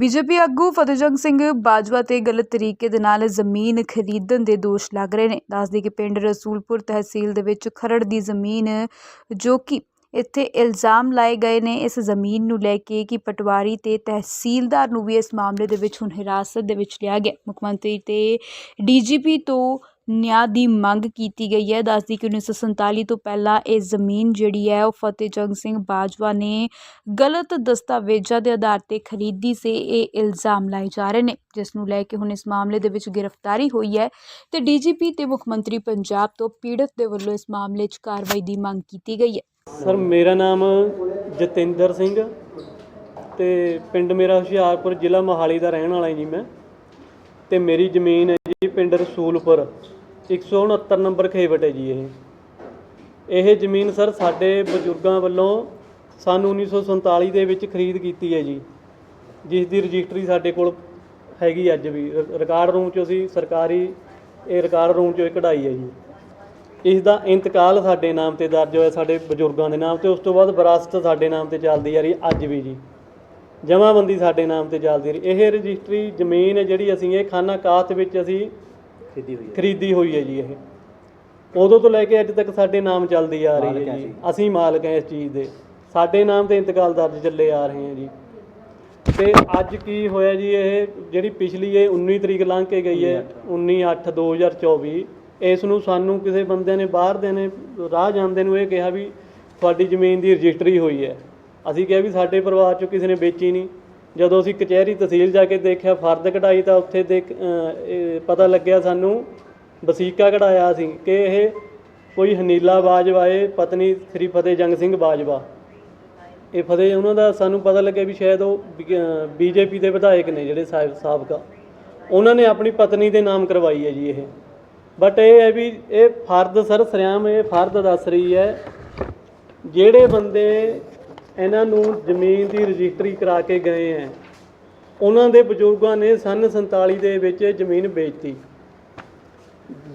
BJP ਆਗੂ ਫਤਿਹਜੰਗ ਸਿੰਘ ਬਾਜਵਾ ਤੇ ਗਲਤ ਤਰੀਕੇ ਦੇ ਨਾਲ ਜ਼ਮੀਨ ਖਰੀਦਣ ਦੇ ਦੋਸ਼ ਲੱਗ ਰਹੇ ਨੇ। ਦੱਸਦੇ ਕਿ ਪਿੰਡ ਰਸੂਲਪੁਰ ਤਹਿਸੀਲ ਦੇ ਵਿੱਚ ਖਰੜ ਦੀ ਜ਼ਮੀਨ ਜੋ ਕਿ ਇੱਥੇ ਇਲਜ਼ਾਮ ਲਾਏ ਗਏ ਨੇ, ਇਸ ਜ਼ਮੀਨ ਨੂੰ ਲੈ ਕੇ ਕਿ ਪਟਵਾਰੀ ਤੇ ਤਹਿਸੀਲਦਾਰ ਨੂੰ ਵੀ ਇਸ ਮਾਮਲੇ ਦੇ ਵਿੱਚ ਹੁਣ ਹਿਰਾਸਤ ਦੇ ਵਿੱਚ ਲਿਆ ਗਿਆ। ਮੁੱਖ ਮੰਤਰੀ ਤੇ ਡੀਜੀਪੀ ਤੋਂ ਨਿਆਂ ਦੀ ਮੰਗ ਕੀਤੀ ਗਈ ਹੈ। ਦੱਸਦੀ ਕਿ 1947 ਤੋਂ ਪਹਿਲਾਂ ਇਹ ਜ਼ਮੀਨ ਜਿਹੜੀ ਹੈ, ਉਹ ਫਤਿਹਜੰਗ ਸਿੰਘ ਬਾਜਵਾ ਨੇ ਗਲਤ ਦਸਤਾਵੇਜ਼ਾਂ ਦੇ ਆਧਾਰ ਤੇ ਖਰੀਦੀ ਸੀ। ਇਹ ਇਲਜ਼ਾਮ ਲਾਏ ਜਾ ਰਹੇ ਨੇ, ਜਿਸ ਨੂੰ ਲੈ ਕੇ ਹੁਣ ਇਸ ਮਾਮਲੇ ਦੇ ਵਿੱਚ ਗ੍ਰਿਫਤਾਰੀ ਹੋਈ ਹੈ ਤੇ ਡੀਜੀਪੀ ਤੇ ਮੁੱਖ ਮੰਤਰੀ ਪੰਜਾਬ ਤੋਂ ਪੀੜਤ ਦੇ ਵੱਲੋਂ ਇਸ ਮਾਮਲੇ 'ਚ ਕਾਰਵਾਈ ਦੀ ਮੰਗ ਕੀਤੀ ਗਈ ਹੈ। ਸਰ, ਮੇਰਾ ਨਾਮ ਜਤਿੰਦਰ ਸਿੰਘ ਤੇ ਪਿੰਡ ਮੇਰਾ ਹੁਸ਼ਿਆਰਪੁਰ ਜ਼ਿਲ੍ਹਾ ਮੋਹਾਲੀ ਦਾ ਰਹਿਣ ਵਾਲਾ ਜੀ ਮੈਂ ਤੇ ਮੇਰੀ ਜ਼ਮੀਨ ਹੈ ਜੀ ਪਿੰਡ ਰਸੂਲਪੁਰ। 169 ਨੰਬਰ ਖੇਵਟ ਹੈ ਜੀ ਇਹ। ਇਹ ਜ਼ਮੀਨ ਸਰ ਸਾਡੇ ਬਜ਼ੁਰਗਾਂ ਵੱਲੋਂ ਸਨ 1947 ਦੇ ਵਿੱਚ ਖਰੀਦ ਕੀਤੀ ਹੈ ਜੀ। ਜਿਸ ਦੀ ਰਜਿਸਟਰੀ ਸਾਡੇ ਕੋਲ ਹੈਗੀ ਅੱਜ ਵੀ। ਰਿਕਾਰਡ ਰੂਮ 'ਚੋਂ ਅਸੀਂ ਸਰਕਾਰੀ ਇਹ ਰਿਕਾਰਡ ਰੂਮ 'ਚੋਂ ਕਢਾਈ ਹੈ ਜੀ। ਇਸ ਦਾ ਇੰਤਕਾਲ ਸਾਡੇ ਨਾਮ ਤੇ ਦਰਜ ਹੋਇਆ ਸਾਡੇ ਬਜ਼ੁਰਗਾਂ ਦੇ ਨਾਮ ਤੇ। ਉਸ ਤੋਂ ਬਾਅਦ ਵਿਰਾਸਤ ਸਾਡੇ ਨਾਮ ਤੇ ਚੱਲਦੀ ਆ ਰਹੀ ਅੱਜ ਵੀ ਜੀ। ਜਮ੍ਹਾਂਬੰਦੀ ਸਾਡੇ ਨਾਮ ਤੇ ਚੱਲਦੀ ਰਹੀ। ਇਹ ਰਜਿਸਟਰੀ ਜ਼ਮੀਨ ਹੈ ਜਿਹੜੀ ਅਸੀਂ ਇਹ ਖਾਨਾ ਕਾਤ ਵਿੱਚ ਅਸੀਂ ਖਰੀਦੀ ਹੋਈ ਹੈ। ਖਰੀਦੀ ਹੋਈ ਹੈ ਜੀ ਇਹ। ਉਦੋਂ ਤੋਂ ਲੈ ਕੇ ਅੱਜ ਤੱਕ ਸਾਡੇ ਨਾਮ ਚੱਲਦੀ ਆ ਰਹੀ ਹੈ ਜੀ। ਅਸੀਂ ਮਾਲਕ ਹਾਂ ਇਸ ਚੀਜ਼ ਦੇ। ਸਾਡੇ ਨਾਮ ਤੇ ਇੰਤਕਾਲ ਦਰਜ ਚੱਲੇ ਆ ਰਹੇ ਹਾਂ ਜੀ। ਤੇ ਅੱਜ ਕੀ ਹੋਇਆ ਜੀ ਇਹ? ਜਿਹੜੀ ਪਿਛਲੀ ਇਹ 19 ਤਰੀਕ ਲੰਘ ਕੇ ਗਈ ਹੈ 19 8 2024 ਇਸ ਨੂੰ ਸਾਨੂੰ ਕਿਸੇ ਬੰਦੇ ਨੇ ਬਾਹਰ ਦੇ ਨੇ ਰਾਹ ਜਾਂਦੇ ਨੂੰ ਇਹ ਕਿਹਾ ਵੀ ਤੁਹਾਡੀ ਜ਼ਮੀਨ ਦੀ ਰਜਿਸਟਰੀ ਹੋਈ ਹੈ। ਅਸੀਂ ਕਿਹਾ ਵੀ ਸਾਡੇ ਪਰਿਵਾਰ ਚੋਂ ਕਿਸੇ ਨੇ ਵੇਚੀ ਨਹੀਂ। ਜਦੋਂ ਅਸੀਂ ਕਚਹਿਰੀ ਤਹਿਸੀਲ ਜਾ ਕੇ ਦੇਖਿਆ, ਫਰਦ ਕਢਾਈ ਤਾਂ ਉੱਥੇ ਦੇ ਪਤਾ ਲੱਗਿਆ ਸਾਨੂੰ, ਵਸੀਕਾ ਕਢਾਇਆ ਸੀ ਕਿ ਇਹ ਕੋਈ ਹਨੀਲਾ ਬਾਜਵਾ ਏ ਪਤਨੀ ਸ੍ਰੀ ਫਤਿਹ ਜੰਗ ਸਿੰਘ ਬਾਜਵਾ। ਇਹ ਫਤਿਹ, ਉਹਨਾਂ ਦਾ ਸਾਨੂੰ ਪਤਾ ਲੱਗਿਆ ਵੀ ਸ਼ਾਇਦ ਉਹ ਬੀਜੇਪੀ ਦੇ ਵਿਧਾਇਕ ਨੇ ਜਿਹੜੇ ਸਾਹਿਬ ਸਾਬਕਾ। ਉਹਨਾਂ ਨੇ ਆਪਣੀ ਪਤਨੀ ਦੇ ਨਾਮ ਕਰਵਾਈ ਹੈ ਜੀ ਇਹ। ਬਟ ਇਹ ਹੈ ਵੀ ਇਹ ਫਰਦ ਸਰ, ਸਰਿਆਮ ਇਹ ਫਰਦ ਦੱਸ ਰਹੀ ਹੈ, ਜਿਹੜੇ ਬੰਦੇ ਇਹਨਾਂ ਨੂੰ ਜ਼ਮੀਨ ਦੀ ਰਜਿਸਟਰੀ ਕਰਾ ਕੇ ਗਏ ਹੈ ਉਹਨਾਂ ਦੇ ਬਜ਼ੁਰਗਾਂ ਨੇ ਸਨ 47 ਦੇ ਵਿੱਚ ਇਹ ਜ਼ਮੀਨ ਵੇਚਤੀ।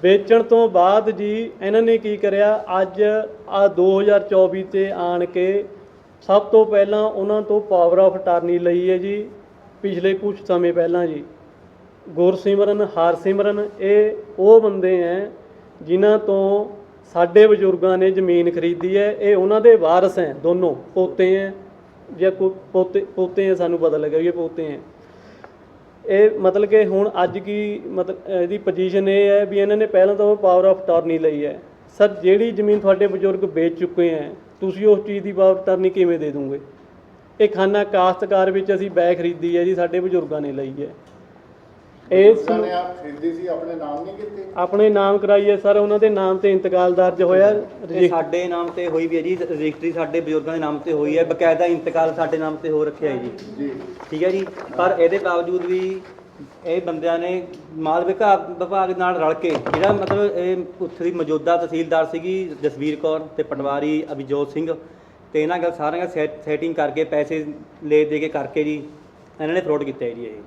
ਵੇਚਣ ਤੋਂ ਬਾਅਦ ਜੀ ਇਹਨਾਂ ਨੇ ਕੀ ਕਰਿਆ, ਅੱਜ ਆ 2024 ਤੇ ਆਣ ਕੇ ਸਭ ਤੋਂ ਪਹਿਲਾਂ ਉਹਨਾਂ ਤੋਂ ਪਾਵਰ ਆਫ ਟਰਨੀ ਲਈ ਹੈ ਜੀ, ਪਿਛਲੇ ਕੁਝ ਸਮੇਂ ਪਹਿਲਾਂ ਜੀ। ਗੁਰਸਿਮਰਨ, ਹਰਸਿਮਰਨ, ਇਹ ਉਹ ਬੰਦੇ ਹੈ ਜਿਨ੍ਹਾਂ ਤੋਂ ਸਾਡੇ ਬਜ਼ੁਰਗਾਂ ਨੇ ਜ਼ਮੀਨ ਖਰੀਦੀ ਹੈ, ਇਹ ਉਹਨਾਂ ਦੇ ਵਾਰਸ ਹੈ, ਦੋਨੋਂ ਪੋਤੇ ਹੈ, ਜਾਂ ਕੋ, ਪੋਤੇ ਪੋਤੇ ਹੈ, ਸਾਨੂੰ ਪਤਾ ਲੱਗਾ ਵੀ ਇਹ ਪੋਤੇ ਹੈ। ਇਹ ਮਤਲਬ ਕਿ ਹੁਣ ਅੱਜ ਕੀ ਮਤਲਬ, ਇਹਦੀ ਪੋਜੀਸ਼ਨ ਇਹ ਹੈ ਵੀ ਇਹਨਾਂ ਨੇ ਪਹਿਲਾਂ ਤਾਂ ਉਹ ਪਾਵਰ ਆਫ ਟਰਨੀ ਲਈ ਹੈ। ਸਰ, ਜਿਹੜੀ ਜ਼ਮੀਨ ਤੁਹਾਡੇ ਬਜ਼ੁਰਗ ਵੇਚ ਚੁੱਕੇ ਹੈ, ਤੁਸੀਂ ਉਸ ਚੀਜ਼ ਦੀ ਪਾਵਰ ਟਰਨੀ ਕਿਵੇਂ ਦੇ ਦੋਗੇ? ਇਹ ਖਾਨਾ ਕਾਸ਼ਤਕਾਰ ਵਿੱਚ ਅਸੀਂ ਬੈ ਖਰੀਦੀ ਹੈ ਜੀ, ਸਾਡੇ ਬਜ਼ੁਰਗਾਂ ਨੇ ਲਈ ਹੈ। ਇਸ ਬਜ਼ੁਰਗਾਂ ਨੇ ਆਪ ਖਰੀਦੀ ਸੀ ਆਪਣੇ ਨਾਮ ਨਹੀਂ ਕੀਤੀ। ਆਪਣੇ ਨਾਮ ਕਰਾਈ ਹੈ ਸਰ ਉਹਨਾਂ ਦੇ ਨਾਮ ਤੇ ਇੰਤਕਾਲ ਦਰਜ ਹੋਇਆ। ਇਹ ਰਜਿਸਟਰ ਸਾਡੇ ਨਾਮ ਤੇ ਹੋਈ ਵੀ ਹੈ ਜੀ ਰਜਿਸਟਰੀ ਸਾਡੇ ਬਜ਼ੁਰਗਾਂ ਦੇ ਨਾਮ ਤੇ ਹੋਈ ਹੈ ਬਕਾਇਦਾ ਇੰਤਕਾਲ ਸਾਡੇ ਨਾਮ ਤੇ ਹੋ ਰੱਖਿਆ ਹੈ ਜੀ। ਜੀ। ਠੀਕ ਹੈ ਜੀ ਪਰ ਇਹਦੇ ਬਾਵਜੂਦ ਵੀ ਇਹ ਬੰਦਿਆਂ ਨੇ ਮਾਲ ਵਿਭਾਗ ਵਿਭਾਗ ਨਾਲ ਰਲ ਕੇ ਜਿਹੜਾ ਮਤਲਬ ਇਹ ਉੱਥੇ ਦੀ ਮੌਜੂਦਾ ਤਹਿਸੀਲਦਾਰ ਸੀਗੀ ਜਸਵੀਰ ਕੌਰ ਤੇ ਪਟਵਾਰੀ ਅਭਿਜੋਤ ਸਿੰਘ ਤੇ ਇਹਨਾਂ ਗੱਲ ਸਾਰਿਆਂ ਦਾ ਸੈਟਿੰਗ ਕਰਕੇ ਪੈਸੇ ਲੈ ਦੇ ਕੇ ਕਰਕੇ ਜੀ ਇਹਨਾਂ ਨੇ ਫਰੋਡ ਕੀਤਾ ਹੈ ਜੀ ਇਹ।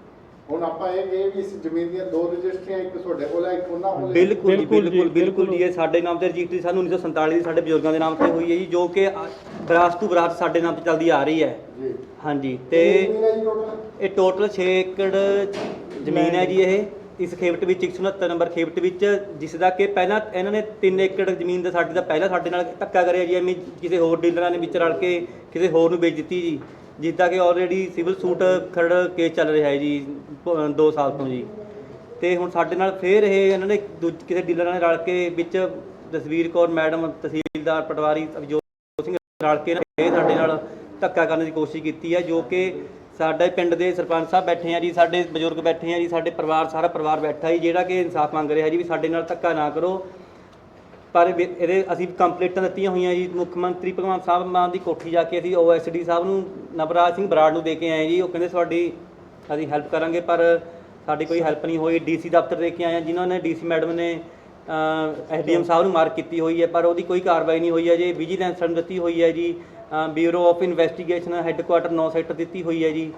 ਹੁਣ ਆਪਾਂ ਇਹ ਇਹ ਵੀ ਇਸ ਜ਼ਮੀਨ ਦੀਆਂ ਦੋ ਰਜਿਸਟਰੀਆਂ ਇੱਕ ਤੁਹਾਡੇ ਕੋਲ ਹੈ ਇੱਕ ਉਹਨਾਂ ਕੋਲ ਹੈ ਬਿਲਕੁਲ ਜੀ ਬਿਲਕੁਲ ਜੀ, ਬਿਲਕੁਲ ਬਿਲਕੁਲ ਬਿਲਕੁਲ। ਜੀ। ਇਹ ਸਾਡੇ ਨਾਮ ਤੇ ਰਜਿਸਟਰੀ ਸਾਨੂੰ 1947 ਦੀ ਸਾਡੇ ਬਜ਼ੁਰਗਾਂ ਦੇ ਨਾਮ ਤੇ ਹੋਈ ਹੈ ਜੀ ਜੋ ਕਿ ਵਿਰਾਸਤ ਤੋਂ ਵਿਰਾਸਤ ਸਾਡੇ ਨਾਮ ਤੇ ਚੱਲਦੀ ਆ ਰਹੀ ਹੈ। ਜੀ। ਹਾਂਜੀ ਤੇ ਤੇ ਜ਼ਮੀਨ ਹੈ ਜੀ ਟੋਟਲ ਇਹ ਟੋਟਲ 6 ਏਕੜ ਜ਼ਮੀਨ ਹੈ ਜੀ ਇਹ। ਇਸ ਖੇਵਟ ਵਿੱਚ 169 ਨੰਬਰ ਖੇਵਟ ਵਿੱਚ, ਜਿਸ ਦਾ ਕਿ ਪਹਿਲਾਂ ਇਹਨਾਂ ਨੇ 3 ਏਕੜ ਜ਼ਮੀਨ ਦਾ ਸਾਡੀ ਦਾ ਪਹਿਲਾਂ ਸਾਡੇ ਨਾਲ ਧੱਕਾ ਕਰਿਆ ਜੀ, ਐਵੇਂ ਕਿਸੇ ਹੋਰ ਡੀਲਰਾਂ ਨੇ ਵਿੱਚ ਰਲ ਕੇ ਕਿਸੇ ਹੋਰ ਨੂੰ ਵੇਚ ਦਿੱਤੀ ਜੀ, ਜਿੱਦਾਂ ਕਿ already civil suit Kharar case ਚੱਲ ਰਿਹਾ ਹੈ ਜੀ 2 ਸਾਲ ਤੋਂ ਜੀ। ਤੇ ਹੁਣ ਸਾਡੇ ਨਾਲ ਫੇਰ ਇਹ ਇਹਨਾਂ ਨੇ ਦੂਜ- ਕਿਸੇ ਡੀਲਰਾਂ ਨੇ ਰਲ ਕੇ ਵਿੱਚ ਜਸਵੀਰ ਕੌਰ, ਮੈਡਮ, ਤਹਿਸੀਲਦਾਰ, ਪਟਵਾਰੀ, ਅਭਿਜੋਤ ਸਿੰਘ ਰਲ ਕੇ ਇਹ ਸਾਡੇ ਨਾਲ ਧੱਕਾ ਕਰਨ ਦੀ ਕੋਸ਼ਿਸ਼ ਕੀਤੀ ਹੈ, ਜੋ ਕਿ ਸਾਡੇ ਪਿੰਡ ਦੇ ਸਰਪੰਚ ਸਾਹਿਬ ਬੈਠੇ ਆ ਜੀ ਸਾਡੇ ਬਜ਼ੁਰਗ ਬੈਠੇ ਆ ਜੀ ਸਾਡੇ ਪਰਿਵਾਰ ਸਾਰਾ ਪਰਿਵਾਰ ਬੈਠਾ ਜੀ ਜਿਹੜਾ ਕਿ ਇਨਸਾਫ ਮੰਗ ਰਿਹਾ ਜੀ ਵੀ ਸਾਡੇ ਨਾਲ ਧੱਕਾ ਨਾ ਕਰੋ। ਪਰ ਇਹਦੇ ਅਸੀਂ ਕੰਪਲੀਟਾਂ ਦਿੱਤੀਆਂ ਹੋਈਆਂ ਜੀ ਮੁੱਖ ਮੰਤਰੀ ਭਗਵੰਤ ਸਾਹਿਬ ਮਾਨ ਦੀ ਕੋਠੀ ਜਾ ਕੇ ਅਸੀਂ ਓਐਸਡੀ ਸਾਹਿਬ ਨੂੰ ਨਵਰਾਜ ਸਿੰਘ ਬਰਾੜ ਨੂੰ ਦੇ ਕੇ ਆਏ ਜੀ ਉਹ ਕਹਿੰਦੇ ਤੁਹਾਡੀ ਅਸੀਂ ਹੈਲਪ ਕਰਾਂਗੇ ਪਰ ਸਾਡੀ ਕੋਈ ਹੈਲਪ ਨਹੀਂ ਹੋਈ। ਡੀਸੀ ਦਫ਼ਤਰ ਦੇ ਕੇ ਆਏ ਹਾਂ, ਜਿਨ੍ਹਾਂ ਨੇ ਡੀਸੀ ਮੈਡਮ ਨੇ ਐਸਡੀਐਮ ਸਾਹਿਬ ਨੂੰ ਮਾਰਕ ਕੀਤੀ ਹੋਈ ਹੈ ਪਰ ਉਹਦੀ ਕੋਈ ਕਾਰਵਾਈ ਨਹੀਂ ਹੋਈ ਹੈ ਜੀ ਵਿਜੀਲੈਂਸ ਨੂੰ ਦਿੱਤੀ ਹੋਈ ਹੈ ਜੀ। Bureau of investigation headquarter 9 sector ਦਿੱਤੀ ਹੋਈ ਹੈ ਜੀ।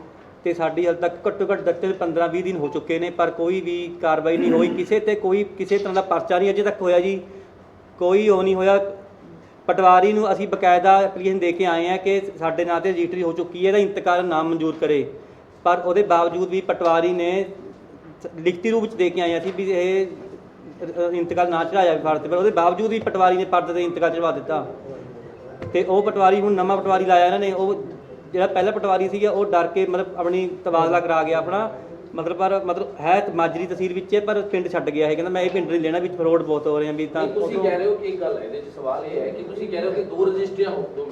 ਤੇ ਸਾਡੀ ਹਾਲ ਤੱਕ ਘੱਟੋ ਘੱਟ ਦਿੱਤੇ 15 20 ਦਿਨ ਹੋ ਚੁੱਕੇ ਨੇ, ਪਰ ਕੋਈ ਵੀ ਕਾਰਵਾਈ ਨਹੀਂ ਹੋਈ। ਕਿਸੇ ਤੇ ਕੋਈ, ਕਿਸੇ ਤਰ੍ਹਾਂ ਦਾ ਪਰਚਾ ਨਹੀਂ ਅਜੇ ਤੱਕ ਹੋਇਆ ਜੀ। ਕੋਈ ਉਹ ਨਹੀਂ ਹੋਇਆ। ਪਟਵਾਰੀ ਨੂੰ ਅਸੀਂ ਬਕਾਇਦਾ ਐਪਲੀਕੇਸ਼ਨ ਦੇ ਕੇ ਆਏ ਆ ਕਿ ਸਾਡੇ ਨਾਂ ਤੇ ਰਜਿਸਟਰੀ ਹੋ ਚੁੱਕੀ ਹੈ, ਇਹਦਾ ਇੰਤਕਾਲ ਨਾਮ ਮਨਜ਼ੂਰ ਕਰੇ। ਪਰ ਉਹਦੇ ਬਾਵਜੂਦ ਵੀ ਪਟਵਾਰੀ ਨੇ ਲਿਖਤੀ ਰੂਪ ਵਿੱਚ ਦੇ ਕੇ ਆਏ ਸੀ ਵੀ ਇਹ ਇੰਤਕਾਲ ਨਾ ਚੜਾਇਆ ਜਾਵੇ ਤੇ, ਪਰ ਉਹਦੇ ਬਾਵਜੂਦ ਵੀ ਪਟਵਾਰੀ ਨੇ ਪਰਦੇ ਤੇ ਇੰਤਕਾਲ ਚੜਵਾ ਦਿੱਤਾ। ਤੇ ਉਹ ਪਟਵਾਰੀ ਹੁਣ ਨਵਾਂ ਪਟਵਾਰੀ ਲਾਇਆ ਇਹਨਾਂ ਨੇ ਉਹ ਜਿਹੜਾ ਪਹਿਲਾ ਪਟਵਾਰੀ ਸੀਗਾ ਉਹ ਡਰ ਕੇ ਮਤਲਬ ਆਪਣੀ ਤਬਾਦਲਾ ਕਰਾ ਗਿਆ ਆਪਣਾ ਮਤਲਬ ਪਰ ਮਤਲਬ ਹੈ ਮਾਜਰੀ ਤਹਿਸੀਲ ਵਿੱਚ ਹੈ ਪਰ ਪਿੰਡ ਛੱਡ ਗਿਆ ਹੈ ਕਹਿੰਦਾ ਮੈਂ ਇਹ ਪਿੰਡ ਨਹੀਂ ਲੈਣਾ ਵਿੱਚ ਫਰੋਡ ਬਹੁਤ ਹੋ ਰਹੇ ਆ ਵੀ ਤਾਂ ਤੁਸੀਂ ਕਹਿ ਰਹੇ ਹੋ ਕਿ ਇੱਕ ਗੱਲ ਹੈ ਇਹਦੇ ਚ ਸਵਾਲ ਇਹ ਹੈ ਕਿ ਤੁਸੀਂ ਕਹਿ ਰਹੇ ਹੋ ਕਿ ਦੋ ਰਜਿਸਟਰੀਆਂ ਹੋ ਦੋ।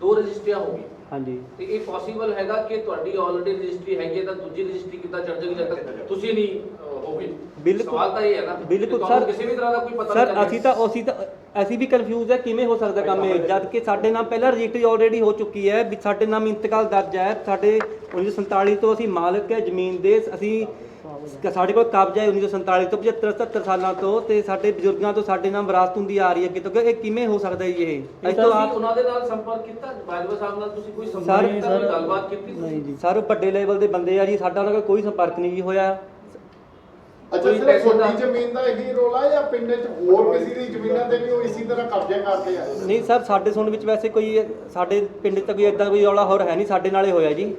ਦੋ ਰਜਿਸਟਰੀਆਂ ਹੋ ਗਈ ਹਾਂਜੀ ਤੇ ਇਹ ਪੋਸੀਬਲ ਹੈਗਾ ਕਿ ਤੁਹਾਡੀ ਆਲਰੇਡੀ ਰਜਿਸਟਰੀ ਹੈਗੀ ਹੈ ਤਾਂ ਦੂਜੀ ਰਜਿਸਟਰੀ ਕਿੱਦਾਂ ਚੜ ਜਾਏਗੀ ਜਦ ਤੱਕ ਤੁਸੀਂ ਨਹੀਂ ਹੋਗੇ ਬਿਲਕੁਲ। ਸਵਾਲ ਤਾਂ ਇਹ ਹੈ ਨਾ ਬਿਲਕੁਲ ਸਰ। ਕਿਸੇ ਵੀ ਤਰ੍ਹਾਂ ਦਾ ਕੋਈ ਪਤਾ ਸਰ ਨਹੀਂ ਅਸੀਂ ਤਾਂ ਅਸੀਂ ਤਾਂ ਅਸੀਂ ਵੀ ਕਨਫਿਊਜ਼ ਹੈ ਕਿਵੇਂ ਹੋ ਸਕਦਾ ਕੰਮ ਇਹ? ਜਦ ਕਿ ਸਾਡੇ ਨਾਮ ਪਹਿਲਾਂ ਰਜਿਸਟਰੀ ਆਲਰੇਡੀ ਹੋ ਚੁੱਕੀ ਹੈ ਵੀ ਸਾਡੇ ਨਾਮ ਇੰਤਕਾਲ ਦਰਜ ਹੈ। ਸਾਡੇ 1947 ਤੋਂ ਅਸੀਂ ਮਾਲਕ ਹੈ ਜ਼ਮੀਨ ਦੇ ਅਸੀਂ ਸਾਡੇ ਕੋਲ ਕਬਜ਼ਾ ਹੈ 1947 ਤੋਂ 75 77 ਸਾਲਾਂ ਤੋਂ ਤੇ ਸਾਡੇ ਬਜ਼ੁਰਗਾਂ ਤੋਂ ਸਾਡੇ ਨਾਮ ਵਿਰਾਸਤ ਹੁੰਦੀ ਆ ਰਹੀ ਹੈ ਕਿਤੋਂ ਇਹ ਕਿਵੇਂ ਹੋ ਸਕਦਾ ਜੀ ਇਹ? ਅਸੀਂ ਤਾਂ ਤੁਸੀਂ ਆਪ ਉਹਨਾਂ ਦੇ ਨਾਲ ਸੰਪਰਕ ਕੀਤਾ। ਬਾਜਵਾ ਸਾਹਿਬ ਨਾਲ ਤੁਸੀਂ ਕੋਈ ਸੰਪਰਕ ਕੀਤਾ ਗੱਲਬਾਤ ਕੀਤੀ ਤੁਸੀਂ? ਸਰ ਵੱਡੇ ਲੈਵਲ ਦੇ ਬੰਦੇ ਆ ਜੀ ਸਾਡਾ ਉਹਨਾਂ ਨਾਲ ਕੋਈ ਸੰਪਰਕ ਨਹੀਂ ਜੀ ਹੋਇਆ। ਅੱਛਾ ਕੋਈ ਸਿਰਫ ਪੈਸੇ ਦਾ- ਤੁਹਾਡੀ ਜ਼ਮੀਨ ਦਾ ਇਹੀ ਰੋਲਾ ਜਾਂ ਪਿੰਡ 'ਚ ਹੋਰ ਕਿਸੇ ਦੀ ਜ਼ਮੀਨਾਂ ਤੇ ਵੀ ਉਹ ਇਸੇ ਤਰ੍ਹਾਂ ਕਬਜ਼ੇ ਕਰਦੇ ਆ ਨਹੀਂ ਸਰ ਸਾਡੇ ਸੁਣ ਵਿੱਚ ਵੈਸੇ ਕੋਈ ਸਾਡੇ ਪਿੰਡ 'ਚ ਤਾਂ ਕੋਈ ਇਦਾਂ ਕੋਈ ਰੌਲਾ ਹੋਰ ਹੈ ਨਹੀਂ ਸਾਡੇ ਨਾਲੇ ਹੋਇਆ ਜੀ।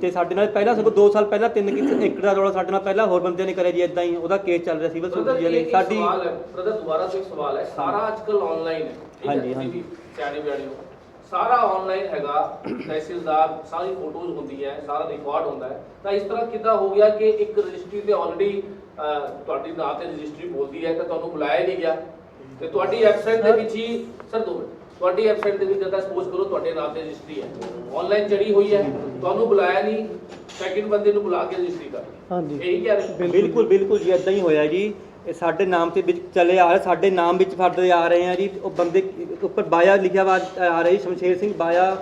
ਤੇ ਸਾਡੇ ਨਾਲ ਪਹਿਲਾਂ ਸਗੋਂ 2 ਸਾਲ ਪਹਿਲਾਂ 3 ਏਕੜ ਦਾ ਰੌਲਾ ਸਾਡੇ ਨਾਲ ਪਹਿਲਾਂ ਹੋਰ ਬੰਦਿਆਂ ਨੇ ਕਰਿਆ ਜੀ ਇਦਾਂ ਹੀ ਉਹਦਾ ਕੇਸ ਚੱਲ ਰਿਹਾ ਸੀ ਬਸ ਬ੍ਰਦਰ ਜੀ ਸਾਡੀ ਸਵਾਲ ਹੈ ਬ੍ਰਦਰ ਦੁਬਾਰਾ ਤੋਂ ਇੱਕ ਸਵਾਲ ਹੈ। ਸਾਰਾ ਅੱਜਕੱਲ ਆਨਲਾਈਨ ਹੈ ਠੀਕ ਹੈ ਹਾਂਜੀ, ਤੁਸੀਂ ਹਾਂਜੀ। ਵੀ ਸਿਆਣੇ ਬਿਆਣੇ ਹੋ। ਸਾਰਾ ਆਨਲਾਈਨ ਹੈਗਾ ਤਹਿਸੀਲਦਾਰ ਸਾਰੀ ਫੋਟੋਜ਼ ਹੁੰਦੀ ਹੈ ਸਾਰਾ ਰਿਕਾਰਡ ਹੁੰਦਾ ਹੈ। ਤਾਂ ਇਸ ਤਰ੍ਹਾਂ ਕਿੱਦਾਂ ਹੋ ਗਿਆ ਕਿ ਇੱਕ ਰਜਿਸਟਰੀ ਤੇ ਆਲਰੇਡੀ ਤੁਹਾਡੀ ਨਾਂ ਤੇ ਰਜਿਸਟਰੀ ਬੋਲਦੀ ਹੈ ਤਾਂ ਤੁਹਾਨੂੰ ਬੁਲਾਇਆ ਨਹੀਂ ਗਿਆ। ਤੇ ਤੁਹਾਡੀ ਵੈਬਸਾਈਟ ਦੇ ਵਿੱਚ ਹੀ ਸਰ ਦੋ ਤੁਹਾਡੀ ਵੈਬਸਾਈਟ ਦੇ ਵਿੱਚ ਜਦੋਂ ਸਪੋਜ਼ ਕਰੋ ਤੁਹਾਡੇ ਨਾਮ ਤੇ ਰਜਿਸਟਰੀ ਹੈ। ਆਨਲਾਈਨ ਚੜੀ ਹੋਈ ਹੈ ਤੁਹਾਨੂੰ ਬੁਲਾਇਆ ਨਹੀਂ ਸੈਕਿੰਡ ਬੰਦੇ ਨੂੰ ਬੁਲਾ ਕੇ ਰਜਿਸਟਰੀ ਕਰ ਹਾਂਜੀ। ਇਹੀ ਕਹਿ ਰਹੇ। ਬਿਲਕੁਲ ਬਿਲਕੁਲ ਜੀ ਇਦਾਂ ਹੀ ਹੋਇਆ ਜੀ। ਇਹ ਸਾਡੇ ਨਾਮ ਤੇ ਵਿੱਚ ਚਲੇ ਆ ਰਹੇ ਸਾਡੇ ਨਾਮ ਵਿੱਚ ਫੜਦੇ ਆ ਰਹੇ ਆ ਜੀ। ਉਹ ਬੰਦੇ ਉੱਪਰ ਬਾਇਆ ਲਿਖਿਆ ਆ ਰਹੀ ਸ਼ਮਸ਼ੇਰ ਸਿੰਘ ਬਾਇਆ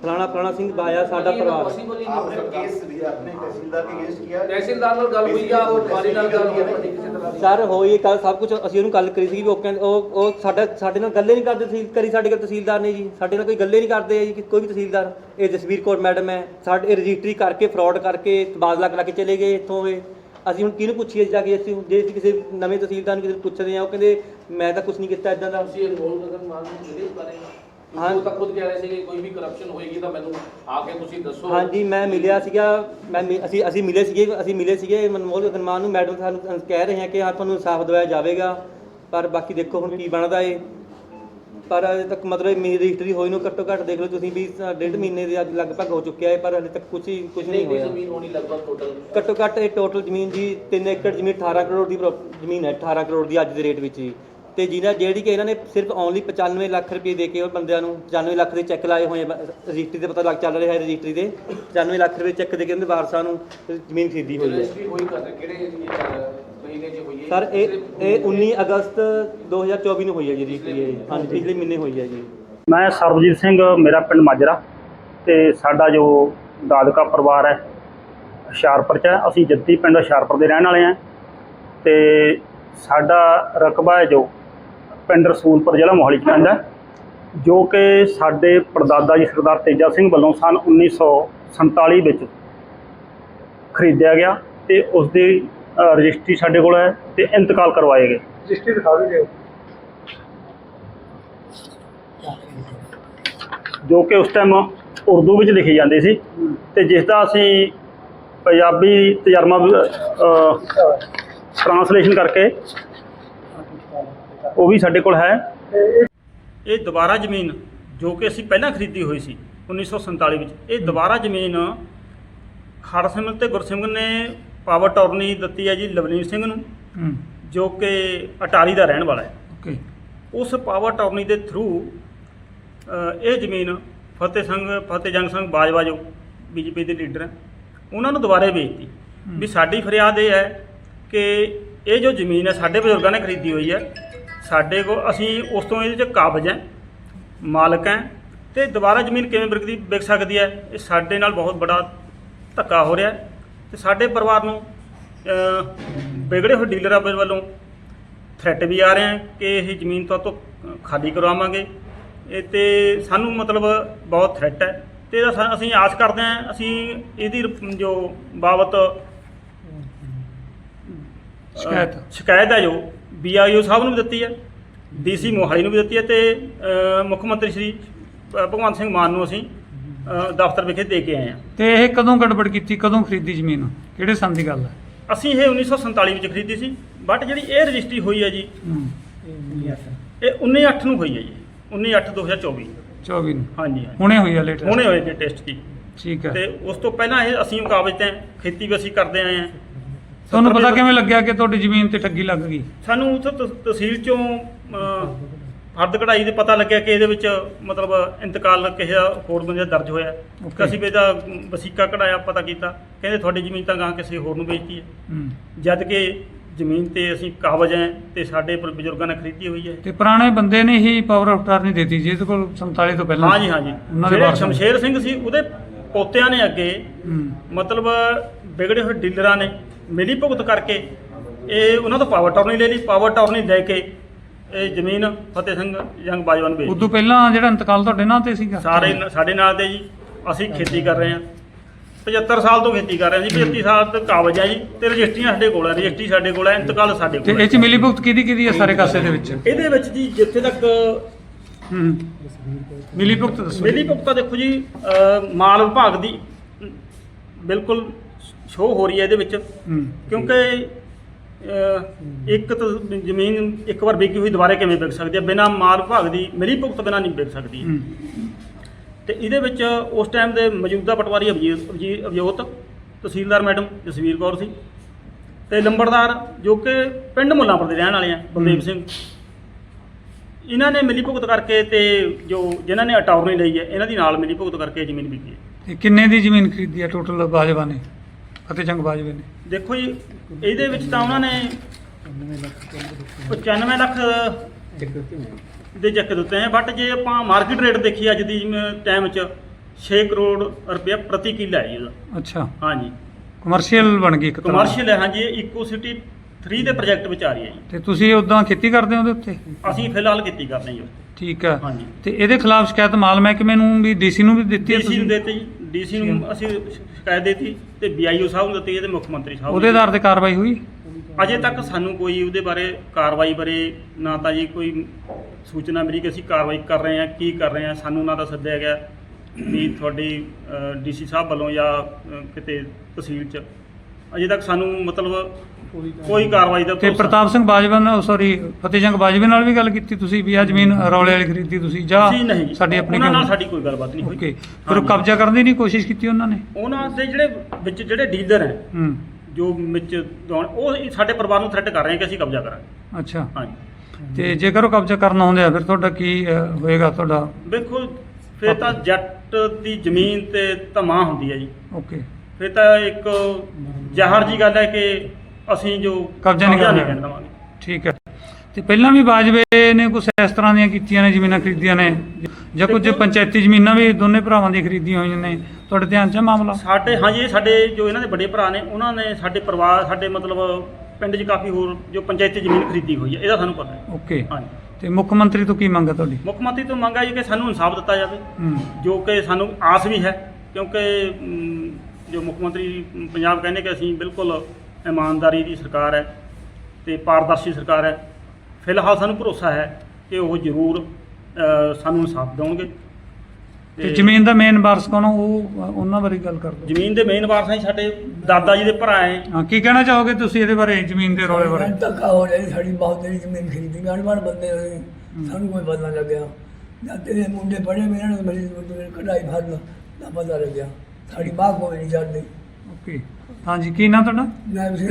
ਫਲਾਣਾ ਫਲਾਣਾ ਸਿੰਘ ਬਾਇਆ ਸਾਡਾ ਪਰਿਵਾਰ ਪੋਸੀਬਲ ਹੀ ਨਹੀਂ ਹੋ आपने ਸਕਦਾ केस दिया अपने तहसीलदार के केस किया ਤਹਿਸੀਲਦਾਰ ਨਾਲ ਗੱਲ ਹੋਈ ਆ ਪਟਵਾਰੀ ਨਾਲ ਗੱਲ ਹੋਈ ਆ ਤੁਹਾਡੀ ਕਿਸੇ ਤਰ੍ਹਾਂ ਦੀ ਸਰ ਹੋਈ ਕੱਲ ਸਭ ਕੁਝ ਅਸੀਂ ਉਹਨੂੰ ਗੱਲ ਕਰੀ ਸੀ ਵੀ ਉਹ ਕਹਿੰਦੇ ਉਹ ਉਹ ਸਾਡਾ ਸਾਡੇ ਨਾਲ ਗੱਲੇ ਨਹੀਂ ਕਰਦੇ ਤਹਿਸੀਲ ਕਰੀ ਸਾਡੇ ਕੋਲ ਤਹਿਸੀਲਦਾਰ ਨੇ ਜੀ ਸਾਡੇ ਨਾਲ ਕੋਈ ਗੱਲੇ ਨਹੀਂ ਕਰਦੇ ਜੀ ਕਿ ਕੋਈ ਵੀ ਤਹਿਸੀਲਦਾਰ ਇਹ ਜਸਵੀਰ ਕੌਰ ਮੈਡਮ ਹੈ ਸਾਡੇ ਰਜਿਸਟਰੀ ਕਰਕੇ ਫਰਾਡ ਕਰਕੇ ਤਬਾਦਲਾ ਕਰਾ ਕੇ ਚਲੇ ਗਏ ਇੱਥੋਂ ਇਹ ਅਸੀਂ ਹੁਣ ਕਿਹਨੂੰ ਪੁੱਛੀਏ ਜਾ ਕੇ ਅਸੀਂ ਹੁਣ ਜੇ ਅਸੀਂ ਕਿਸੇ ਨਵੇਂ ਤਹਿਸੀਲਦਾਰ ਨੂੰ ਕਿਸੇ ਨੂੰ ਪੁੱਛਦੇ ਆ ਉਹ ਕਹਿੰਦੇ ਮੈਂ ਤਾਂ ਕੁਝ ਨਹੀਂ ਕੀਤਾ ਇਦਾਂ ਦਾ ਤੁਸੀਂ ਅਨਮੋਲ ਗਗਨ ਮਾਨ ਨੂੰ ਮਿਲੇ ਇਸ ਬਾਰੇ ਹਾਂ। ਉਹ ਤਾਂ ਖੁਦ ਕਹਿ ਰਹੇ ਸੀ ਕਿ ਕੋਈ ਵੀ ਕਰਪਸ਼ਨ ਹੋਏਗੀ ਤਾਂ ਮੈਨੂੰ ਆ ਕੇ ਤੁਸੀਂ ਦੱਸੋ। ਹਾਂਜੀ ਮੈਂ ਮਿਲਿਆ ਸੀਗਾ ਮੈਂ ਮਿ- ਅਸੀਂ ਅਸੀਂ ਮਿਲੇ ਸੀਗੇ ਅਸੀਂ ਮਿਲੇ ਸੀਗੇ ਮਨਮੋਹਨ ਗਗਨਮਾਨ ਨੂੰ ਮੈਡਮ ਸਾਨੂੰ ਸਾਨੂੰ ਕਹਿ ਰਹੇ ਹਾਂ ਕਿ ਹਾਂ ਤੁਹਾਨੂੰ ਇਨਸਾਫ ਦਿਵਾਇਆ ਜਾਵੇਗਾ ਪਰ ਬਾਕੀ ਦੇਖੋ ਹੁਣ ਕੀ ਬਣਦਾ ਏ। ਪਰ ਅਜੇ ਤੱਕ ਮਤਲਬ ਮੇਰੀ ਰਜਿਸਟਰੀ ਹੋਈ ਨੂੰ ਘੱਟੋ ਘੱਟ ਦੇਖ ਲਓ ਤੁਸੀਂ ਵੀ ਡੇਢ ਮਹੀਨੇ ਦੇ ਅੱਜ ਲਗਭਗ ਹੋ ਚੁੱਕਿਆ ਹੈ ਪਰ ਹਲੇ ਤੱਕ ਕੁਝ ਹੀ ਕੁਝ ਨਹੀਂ ਹੋਇਆ। ਜ਼ਮੀਨ ਹੋਣੀ ਲਗਭਗ ਟੋਟਲ ਘੱਟੋ ਘੱਟ ਇਹ ਟੋਟਲ ਜ਼ਮੀਨ ਜੀ 3 ਏਕੜ ਜ਼ਮੀਨ 18 ਕਰੋੜ ਦੀ ਪ੍ਰੋ- ਜ਼ਮੀਨ ਹੈ 18 ਕਰੋੜ ਦੀ ਅੱਜ ਦੇ ਰੇਟ ਵਿੱਚ ਜੀ। ਤੇ ਜਿਹਨਾਂ ਜਿਹੜੀ ਕਿ ਇਹਨਾਂ ਨੇ ਸਿਰਫ ਓਨਲੀ 95 ਲੱਖ ਰੁਪਏ ਦੇ ਕੇ ਉਹ ਬੰਦਿਆਂ ਨੂੰ 95 ਲੱਖ ਦੇ ਚੈੱਕ ਲਾਏ ਹੋਏ ਆ ਬ- ਰਜਿਸਟਰੀ ਦੇ ਪਤਾ ਲੱਗ ਚੱਲ ਰਿਹਾ ਹੈ ਰਜਿਸਟਰੀ ਦੇ। 95 ਲੱਖ ਰੁਪਏ ਚੈੱਕ ਦੇ ਕੇ ਉਹਦੇ ਵਾਰਸਾਂ ਨੂੰ ਜ਼ਮੀਨ ਖਰੀਦੀ ਹੋਈ ਹੈ। ਰਜਿਸਟਰੀ ਹੋਈ ਕਰਦੇ ਕਿਹੜੇ ਇਹ, ਅਹ, ਮਹੀਨੇ 'ਚ ਹੋਈ ਹੈ? ਸਰ ਇਹ ਇਹ 19 ਅਗਸਤ 2024 ਨੂੰ ਹੋਈ ਹੈ ਜੀ ਰਜਿਸਟਰੀ ਇਹ। ਹਾਂਜੀ ਪਿਛਲੇ ਮਹੀਨੇ ਹੋਈ ਹੈ ਜੀ। ਮੈਂ ਸਰਬਜੀਤ ਸਿੰਘ ਮੇਰਾ ਪਿੰਡ ਮਾਜਰਾ ਤੇ ਸਾਡਾ ਜੋ ਦਾਦਕਾ ਪਰਿਵਾਰ ਹੈ ਹੁਸ਼ਿਆਰਪੁਰ ਚ ਹੈ। ਅਸੀਂ ਜੱਦੀ ਪਿੰਡ ਹੁਸ਼ਿਆਰਪੁਰ ਦੇ ਰਹਿਣ ਵਾਲੇ ਹਾਂ ਤੇ ਸਾਡਾ ਰਕਬਾ ਹੈ ਜੋ ਪਿੰਡ ਰਸੂਲਪੁਰ ਜ਼ਿਲ੍ਹਾ ਮੋਹਾਲੀ ਪੈਂਦਾ ਜੋ ਕਿ ਸਾਡੇ ਪਰਦਾਦਾ ਜੀ ਸਰਦਾਰ ਤੇਜਾ ਸਿੰਘ ਵੱਲੋਂ ਸਨ 1947 ਵਿੱਚ ਖਰੀਦਿਆ ਗਿਆ ਤੇ ਉਸ ਦੀ ਰਜਿਸਟਰੀ ਸਾਡੇ ਕੋਲ ਹੈ ਤੇ ਇੰਤਕਾਲ ਕਰਵਾਏ ਗਏ। ਰਜਿਸਟਰੀ ਦਿਖਾ ਵੀ ਦਿਓ ਜੋ। ਕਿ ਉਸ ਟਾਈਮ ਉਰਦੂ ਵਿੱਚ ਲਿਖੀ ਜਾਂਦੀ ਸੀ ਤੇ ਜਿਸ ਦਾ ਅਸੀਂ ਪੰਜਾਬੀ ਤਜਰਮਾ ਟ੍ਰਾਂਸਲੇਸ਼ਨ ਕਰਕੇ ਉਹ ਵੀ ਸਾਡੇ ਕੋਲ ਹੈ। ਇਹ ਦੁਬਾਰਾ ਜ਼ਮੀਨ ਜੋ ਕਿ ਅਸੀਂ ਪਹਿਲਾਂ ਖਰੀਦੀ ਹੋਈ ਸੀ 1947 ਵਿੱਚ ਇਹ ਦੁਬਾਰਾ ਜ਼ਮੀਨ ਖੜਸਿਮਲ ਤੇ ਗੁਰਸਿਮਰਨ ਨੇ ਪਾਵਰ ਟੌਰਨੀ ਦਿੱਤੀ ਹੈ ਜੀ ਲਵਨੀਤ ਸਿੰਘ ਨੂੰ ਜੋ ਕਿ ਅਟਾਰੀ ਦਾ ਰਹਿਣ ਵਾਲਾ ਹੈ। ਓਕੇ। ਉਸ ਪਾਵਰ ਟੌਰਨੀ ਦੇ ਥਰੂ ਇਹ ਜ਼ਮੀਨ ਫਤਿਹ ਸਿੰਘ ਫਤਿਹ ਜੰਗ ਸਿੰਘ ਬਾਜਵਾ ਜੋ ਬੀਜੇਪੀ ਦੇ ਲੀਡਰ ਹੈ ਉਹਨਾਂ ਨੂੰ ਦੁਬਾਰੇ ਵੇਚਤੀ। ਵੀ ਸਾਡੀ ਫਰਿਆਦ ਇਹ ਹੈ ਕਿ ਇਹ ਜੋ ਜ਼ਮੀਨ ਹੈ ਸਾਡੇ ਬਜ਼ੁਰਗਾਂ ਨੇ ਖਰੀਦੀ ਹੋਈ ਹੈ ਸਾਡੇ ਕੋਲ ਅਸੀਂ ਉਸ ਤੋਂ ਇਹਦੇ 'ਚ ਕਾਬਜ਼ ਹੈ ਮਾਲਕ ਹੈ ਤੇ ਦੁਬਾਰਾ ਜ਼ਮੀਨ ਕਿਵੇਂ ਵਿਕਦੀ ਵਿਕ ਸਕਦੀ ਹੈ ਇਹ ਸਾਡੇ ਨਾਲ ਬਹੁਤ ਬੜਾ ਧੱਕਾ ਹੋ ਰਿਹਾ ਤੇ ਸਾਡੇ ਪਰਿਵਾਰ ਨੂੰ ਵਿਗੜੇ ਹੋਏ ਡੀਲਰਾਂ ਵੱਲੋਂ ਥ੍ਰੈਟ ਵੀ ਆ ਰਹੇ ਕਿ ਇਹ ਜ਼ਮੀਨ ਤੋਂ ਤੋਂ ਖਾਲੀ ਕਰਵਾਵਾਂਗੇ। ਇਹ ਤੇ ਸਾਨੂੰ ਮਤਲਬ ਬਹੁਤ ਥ੍ਰੈਟ ਹੈ ਤੇ ਇਹਦਾ ਅਸੀਂ ਆਸ ਕਰਦੇ ਹਾਂ ਅਸੀਂ ਇਹਦੀ ਜੋ ਬਾਬਤ ਸ਼ਿਕਾਇਤ। ਸ਼ਿਕਾਇਤ ਹੈ ਜੋ ਬੀਆਈਓ ਸਾਹਿਬ ਨੂੰ ਵੀ ਦਿੱਤੀ ਹੈ ਡੀਸੀ ਮੋਹਾਲੀ ਨੂੰ ਵੀ ਦਿੱਤੀ ਹੈ ਤੇ ਮੁੱਖ ਮੰਤਰੀ ਸ਼੍ਰੀ ਭਗਵੰਤ ਸਿੰਘ ਮਾਨ ਨੂੰ ਅਸੀਂ ਦਫ਼ਤਰ ਵਿਖੇ ਦੇ ਕੇ ਆਏ ਹਾਂ। ਤੇ ਇਹ ਕਦੋਂ ਗੜਬੜ ਕੀਤੀ ਕਦੋਂ ਖਰੀਦੀ ਜ਼ਮੀਨ? ਕਿਹੜੇ ਸੰਨ ਦੀ ਗੱਲ ਹੈ? ਅਸੀਂ ਇਹ 1947 ਵਿੱਚ ਖਰੀਦੀ ਸੀ ਬਟ ਜਿਹੜੀ ਇਹ ਰਜਿਸਟਰੀ ਹੋਈ ਹੈ ਜੀ ਇਹ 19/8 ਨੂੰ ਹੋਈ ਹੈ ਜੀ 19/8/2024 24 ਨੂੰ? ਹਾਂਜੀ ਹੁਣੇ ਹੋਈ ਹੈ ਲੇਟੈਸਟ? ਹੁਣੇ ਹੋਏ ਜੀ ਟੈਸਟ ਜੀ। ਠੀਕ ਹੈ। ਤੇ ਉਸ ਤੋਂ ਪਹਿਲਾਂ ਇਹ ਅਸੀਂ ਮੁਕਾਬਲੇ ਤੇ ਖੇਤੀ ਵੀ ਅਸੀਂ ਕਰਦੇ ਆਏ ਹਾਂ। ਤੁਹਾਨੂੰ ਪਤਾ ਕਿਵੇਂ ਲੱਗਿਆ ਕਿ ਤੁਹਾਡੀ ਜ਼ਮੀਨ ਤੇ ਠੱਗੀ ਲੱਗ ਗਈ? ਸਾਨੂੰ ਉੱਥੇ ਤਸ- ਤਹਿਸੀਲ ਚੋਂ ਅ, ਫਰਦ ਕਢਾਈ ਦੇ ਪਤਾ ਲੱਗਿਆ ਕਿ ਇਹਦੇ ਵਿੱਚ ਮਤਲਬ ਇੰਤਕਾਲ ਕਿਸੇ ਦਾ ਹੋਰ ਬੰਦੇ ਦਾ ਦਰਜ ਹੋਇਆ। Okay. ਅਸੀਂ ਵੀ ਇਹਦਾ ਵਸੀਕਾ ਕਢਾਇਆ ਪਤਾ ਕੀਤਾ। ਕਹਿੰਦੇ ਤੁਹਾਡੀ ਜ਼ਮੀਨ ਤਾਂ ਗਾਂ ਕਿਸੇ ਹੋਰ ਨੂੰ ਵੇਚਤੀ ਹੈ। ਹੂੰ। ਜਦ ਕਿ ਜ਼ਮੀਨ ਤੇ ਅਸੀਂ ਕਾਬਜ ਹੈ ਤੇ ਸਾਡੇ ਬਜ਼ੁਰਗਾਂ ਨੇ ਖਰੀਦੀ ਹੋਈ ਹੈ। ਤੇ ਪੁਰਾਣੇ ਬੰਦੇ ਨੇ ਹੀ ਪਾਵਰ ਆਫ ਅਟਾਰਨੀ ਦਿੱਤੀ ਜਿਹਦੇ ਕੋਲ 47 ਤੋਂ ਪਹਿਲਾਂ ਹਾਂਜੀ ਹਾਂਜੀ। ਉਹਨਾਂ ਦੇ ਜਿਹੜੇ ਵਾਰਸਾਂ। ਸ਼ਮਸ਼ੇਰ ਸਿੰਘ ਸੀ ਉਹਦੇ ਪੋਤਿਆਂ ਨੇ ਅੱਗੇ ਹੂੰ। ਮਤਲਬ ਵਿਗੜੇ ਹੋਏ ਡੀਲਰਾਂ ਨੇ ਮਿਲੀ ਭੁਗਤ ਕਰਕੇ ਇਹ ਉਹਨਾਂ ਤੋਂ ਪਾਵਰ ਟੌਰਨੀ ਲੈ ਲਈ ਪਾਵਰ ਟੌਰਨੀ ਲੈ ਕੇ ਇਹ ਜ਼ਮੀਨ ਫਤਿਹ ਸਿੰਘ ਜੰਗ ਬਾਜਵਾ ਨੂੰ ਵੇਚ ਉਦੋਂ। ਪਹਿਲਾਂ ਜਿਹੜਾ ਇੰਤਕਾਲ ਤੁਹਾਡੇ ਨਾਂ ਤੇ ਸੀਗਾ? ਸਾਰੇ ਨ- ਸਾਡੇ ਨਾਲ ਦੇ ਜੀ ਅਸੀਂ ਖੇਤੀ ਕਰ ਰਹੇ ਹਾਂ। 75 ਸਾਲ ਤੋਂ ਖੇਤੀ ਕਰ ਰਹੇ ਹਾਂ ਜੀ 35 ਸਾਲ ਤੋਂ ਕਾਬਜ ਹੈ ਜੀ। ਤੇ ਰਜਿਸਟਰੀਆਂ ਸਾਡੇ ਕੋਲ ਹੈ ਰਜਿਸਟਰੀ ਸਾਡੇ ਕੋਲ ਹੈ ਇੰਤਕਾਲ ਸਾਡੇ ਤੇ ਕੋਲ ਇਹ ਹੈ ਚ ਮਿਲੀ ਭੁਗਤ ਕਿਹਦੀ ਕਿਹਦੀ ਹੈ ਸਾਰੇ ਕਾਸੇ ਦੇ ਵਿੱਚ? ਇਹਦੇ ਵਿੱਚ ਜੀ ਜਿੱਥੇ ਤੱਕ ਹੂੰ। ਮਿਲੀ ਭੁਗਤ ਦੱਸੋ। ਮਿਲੀ ਭੁਗਤਾ ਦੇਖੋ ਜੀ ਮਾਲ ਵਿਭਾਗ ਦੀ ਬਿਲਕੁਲ ਸ਼ੋਅ ਹੋ ਰਹੀ ਹੈ ਇਹਦੇ ਵਿੱਚ। ਕਿਉਂਕਿ ਇੱਕ ਤਾਂ ਜ਼ਮੀਨ ਇੱਕ ਵਾਰ ਵਿਕੀ ਹੋਈ ਦੁਬਾਰੇ ਕਿਵੇਂ ਵਿਕ ਸਕਦੀ ਹੈ? ਬਿਨਾ ਮਾਲ ਵਿਭਾਗ ਦੀ ਮਿਲੀ ਭੁਗਤ ਬਿਨਾ ਨਹੀਂ ਵਿਕ ਸਕਦੀ। ਤੇ ਇਹਦੇ ਵਿੱਚ ਉਸ ਟਾਈਮ ਦੇ ਮੌਜੂਦਾ ਪਟਵਾਰੀ ਅਭਿਜੀਤ ਅਭਿਜੀ- ਅਭਿਜੋਤ ਤਹਿਸੀਲਦਾਰ ਮੈਡਮ ਜਸਵੀਰ ਕੌਰ ਸੀ ਤੇ ਲੰਬੜਦਾਰ ਜੋ ਕਿ ਪਿੰਡ ਮੁੱਲਾਂਪੁਰ ਦੇ ਰਹਿਣ ਵਾਲੇ ਆ ਬਲਦੇਵ। ਸਿੰਘ। ਇਹਨਾਂ ਨੇ ਮਿਲੀ ਭੁਗਤ ਕਰਕੇ ਤੇ ਜੋ ਜਿਨ੍ਹਾਂ ਨੇ ਅਟਾਰਨੀ ਲਈ ਹੈ ਇਹਨਾਂ ਦੀ ਨਾਲ ਮਿਲੀ ਭੁਗਤ ਕਰਕੇ ਜ਼ਮੀਨ ਵਿਕੀ ਹੈ। ਕਿੰਨੇ ਦੀ ਜ਼ਮੀਨ ਖਰੀਦੀ ਹੈ ਟੋਟਲ ਬਾਜਵਾ ਨੇ? ਫਤਿਹ ਜੰਗ ਬਾਜਵੇ ਨੇ। ਦੇਖੋ ਜੀ ਇਹਦੇ ਵਿੱਚ ਤਾਂ ਉਹਨਾਂ ਨੇ 95 ਲੱਖ ਦੇ ਚੱਕ ਦਿੱਤੇ ਹੈ ਬਟ ਜੇ ਆਪਾਂ ਮਾਰਕੀਟ ਰੇਟ ਦੇਖੀ ਅੱਜ ਦੀ ਟਾਈਮ 'ਚ 6 ਕਰੋੜ ਰੁਪਇਆ ਪ੍ਰਤੀ ਕਿੱਲਾ ਹੈ ਜੀ ਇਹਦਾ। ਅੱਛਾ। ਹਾਂਜੀ। ਕਮਰਸ਼ੀਅਲ ਬਣ ਗਈ ਇੱਕ ਕਮਰਸ਼ੀਅਲ ਹੈ ਹਾਂਜੀ ਇਕੋ ਸਿਟੀ 3 ਦੇ ਪ੍ਰੋਜੈਕਟ ਵਿੱਚ ਆ ਰਹੀ ਹੈ ਜੀ। ਤੇ ਤੁਸੀਂ ਉਦਾਂ ਖੇਤੀ ਕਰਦੇ ਹੋ ਉਹਦੇ ਉੱਤੇ? ਅਸੀਂ ਫਿਲਹਾਲ ਕੀਤੀ ਕਰਦੇ ਹਾਂ ਜੀ ਠੀਕ ਹੈ। ਹਾਂਜੀ। ਤੇ ਇਹਦੇ ਖਿਲਾਫ ਸ਼ਿਕਾਇਤ ਮਾਲ ਮਹਿਕਮੇ ਨੂੰ ਵੀ ਡੀਸੀ ਨੂੰ ਵੀ ਦਿੱਤੀ ਹੈ ਡੀਸੀ ਨੂੰ ਦਿੱਤੀ ਜੀ। ਡੀਸੀ ਨੂੰ ਅਸੀਂ ਸ਼ਿਕਾਇਤ ਦਿੱਤੀ ਤੇ ਬੀਆਈਓ ਸਾਹਿਬ ਨੂੰ ਦਿੱਤੀ ਇਹਦੇ ਮੁੱਖ ਮੰਤਰੀ ਸਾਹਿਬ ਨੂੰ ਉਹਦੇ ਆਧਾਰ ਤੇ ਕਾਰਵਾਈ ਹੋਈ? ਅਜੇ ਤੱਕ ਸਾਨੂੰ ਕੋਈ ਉਹਦੇ ਬਾਰੇ ਕਾਰਵਾਈ ਬਾਰੇ ਨਾ ਤਾਂ ਜੀ ਕੋਈ ਸੂਚਨਾ ਮਿਲੀ ਕਿ ਅਸੀਂ ਕਾਰਵਾਈ ਕਰ ਰਹੇ ਹਾਂ ਕੀ ਕਰ ਰਹੇ ਹਾਂ ਸਾਨੂੰ ਨਾ ਤਾਂ ਸੱਦਿਆ ਗਿਆ ਵੀ ਤੁਹਾਡੀ ਡੀਸੀ ਸਾਹਿਬ ਵੱਲੋਂ ਜਾਂ ਅ, ਕਿਤੇ ਤਹਿਸੀਲ 'ਚ। ਅਜੇ ਤੱਕ ਸਾਨੂੰ ਮਤਲਬ ਕੋਈ ਕਾਰਵਾਈ ਦਾ ਤੇ ਪ੍ਰਤਾਪ ਸਿੰਘ ਬਾਜਵਾ ਨਾਲ ਸੌਰੀ ਫਤਿਹ ਜੰਗ ਬਾਜਵੇ ਨਾਲ ਵੀ ਗੱਲ ਕੀਤੀ ਤੁਸੀਂ ਵੀ ਆ ਜ਼ਮੀਨ ਰੌਲੇ ਵਾਲੀ ਖਰੀਦੀ ਤੁਸੀਂ ਜਾਂ ਜੀ ਨਹੀਂ ਜੀ। ਸਾਡੀ ਆਪਣੀ ਉਹਨਾਂ ਨਾਲ? ਸਾਡੀ ਕੋਈ ਗੱਲਬਾਤ ਨਹੀਂ ਹੋਈ। ਓਕੇ ਫਿਰ। ਕਬਜ਼ਾ ਕਰਨ ਦੀ ਨਹੀਂ ਕੋਸ਼ਿਸ਼ ਕੀਤੀ ਉਹਨਾਂ ਨੇ? ਉਹਨਾਂ ਦੇ ਜਿਹੜੇ ਵਿੱਚ ਜਿਹੜੇ ਡੀਲਰ ਹੈ ਹੂੰ। ਜੋ ਵਿੱਚ ਉਹ ਸਾਡੇ ਪਰਿਵਾਰ ਨੂੰ ਥ੍ਰੈਟ ਕਰ ਰਹੇ ਕਿ ਅਸੀਂ ਕਬਜ਼ਾ ਕਰਾਂਗੇ। ਅੱਛਾ। ਹਾਂਜੀ। ਤੇ ਜੇਕਰ ਉਹ ਕਬਜ਼ਾ ਕਰਨ ਆਉਂਦੇ ਆ ਫਿਰ ਤੁਹਾਡਾ ਕੀ ਹੋਏਗਾ ਤੁਹਾਡਾ? ਵੇਖੋ ਫਿਰ ਤਾਂ ਜੱਟ ਦੀ ਜ਼ਮੀਨ ਤੇ ਧਮਾ ਹੁੰਦੀ ਹੈ ਜੀ। ਓਕੇ। ਫਿਰ ਤਾਂ ਇੱਕ ਜ਼ਹਰ ਜੀ ਗੱਲ ਹੈ ਕਿ ਅਸੀਂ ਜੋ ਕਬਜ਼ਾ ਨਹੀਂ ਕਰਨਾ। ਦੇਵਾਂਗੇ ਠੀਕ ਹੈ। ਤੇ ਪਹਿਲਾਂ ਵੀ ਬਾਜਵੇ ਨੇ ਕੁਝ ਇਸ ਤਰ੍ਹਾਂ ਦੀਆਂ ਕੀਤੀਆਂ ਨੇ ਜ਼ਮੀਨਾਂ ਖਰੀਦੀਆਂ ਨੇ। ਜਾਂ ਕੁਝ ਪੰਚਾਇਤੀ ਜ਼ਮੀਨਾਂ ਵੀ ਦੋਨੇ ਭਰਾਵਾਂ ਦੀਆਂ ਖਰੀਦੀਆਂ ਹੋਈਆਂ ਨੇ। ਤੁਹਾਡੇ ਧਿਆਨ 'ਚ ਹੈ ਮਾਮਲਾ? ਸਾਡੇ ਹਾਂਜੀ ਸਾਡੇ ਜੋ ਇਹਨਾਂ ਦੇ ਵੱਡੇ ਭਰਾ ਨੇ ਉਹਨਾਂ ਨੇ ਸਾਡੇ ਪਰਿਵਾਰ ਸਾਡੇ ਮਤਲਬ ਪਿੰਡ 'ਚ ਕਾਫੀ ਹੋਰ ਜੋ ਪੰਚਾਇਤੀ ਜ਼ਮੀਨ ਖਰੀਦੀ ਹੋਈ ਹੈ ਇਹਦਾ ਸਾਨੂੰ ਪਤਾ ਹੈ। ਓਕੇ। ਹਾਂਜੀ। ਤੇ ਮੁੱਖ ਮੰਤਰੀ ਤੋਂ ਕੀ ਮੰਗ ਹੈ ਤੁਹਾਡੀ? ਮੁੱਖ ਮੰਤਰੀ ਤੋਂ ਮੰਗ ਹੈ ਜੀ ਕਿ ਸਾਨੂੰ ਇਨਸਾਫ ਦਿੱਤਾ ਜਾਵੇ। ਜੋ ਕਿ ਸਾਨੂੰ ਆਸ ਵੀ ਹੈ ਕਿਉਂਕਿ ਜੋ ਮੁੱਖ ਮੰਤਰੀ ਪੰਜਾਬ ਕਹਿੰਦੇ ਕਿ ਅਸੀਂ ਬਿਲਕੁਲ ਇਮਾਨਦਾਰੀ ਦੀ ਸਰਕਾਰ ਹੈ ਤੇ ਪਾਰਦਰਸ਼ੀ ਸਰਕਾਰ ਹੈ। ਫਿਲਹਾਲ ਸਾਨੂੰ ਭਰੋਸਾ ਹੈ ਕਿ ਉਹ ਜ਼ਰੂਰ ਅ, ਸਾਨੂੰ ਇਨਸਾਫ ਦੇਣਗੇ। ਤੇ ਜ਼ਮੀਨ ਦਾ ਮੇਨ ਵਾਰਸ ਕੌਣ ਆ? ਉਹ ਉਹਨਾਂ ਬਾਰੇ ਗੱਲ ਕਰ ਦਿਓ। ਜ਼ਮੀਨ ਦੇ ਮੇਨ ਵਾਰਸ ਹੈ ਸਾਡੇ ਦਾਦਾ ਜੀ ਦੇ ਭਰਾ ਹੈ। ਹਾਂ ਕੀ ਕਹਿਣਾ ਚਾਹੋਗੇ ਤੁਸੀਂ ਇਹਦੇ ਬਾਰੇ ਜ਼ਮੀਨ ਦੇ ਰੌਲੇ ਬਾਰੇ? ਧੱਕਾ ਹੋ ਰਿਹਾ ਜੀ, ਸਾਡੀ ਬਹੁਤ ਤੇਰੀ ਜ਼ਮੀਨ ਖਰੀਦੀ ਗਾਣਵਾਨ ਬੰਦੇ ਹੋਏ। ਸਾਨੂੰ ਕੋਈ ਪਤਾ ਨਾ ਲੱਗਿਆ। ਜਦ ਤੇਰੇ ਮੁੰਡੇ ਪੜੇ ਮੇਰੇ ਨਾਲ ਮੇਰੀ ਕਢਾਈ ਫੜਨ ਨਾ ਪਤਾ ਲੱਗਿਆ। ਸਾਡੀ ਬਾਹ ਕੋਈ ਨਹੀਂ ਚੱਲਦੀ ਓਕੇ। ਹਾਂਜੀ ਕੀ ਨਾਮ ਤੁਹਾਡਾ? ਵੀ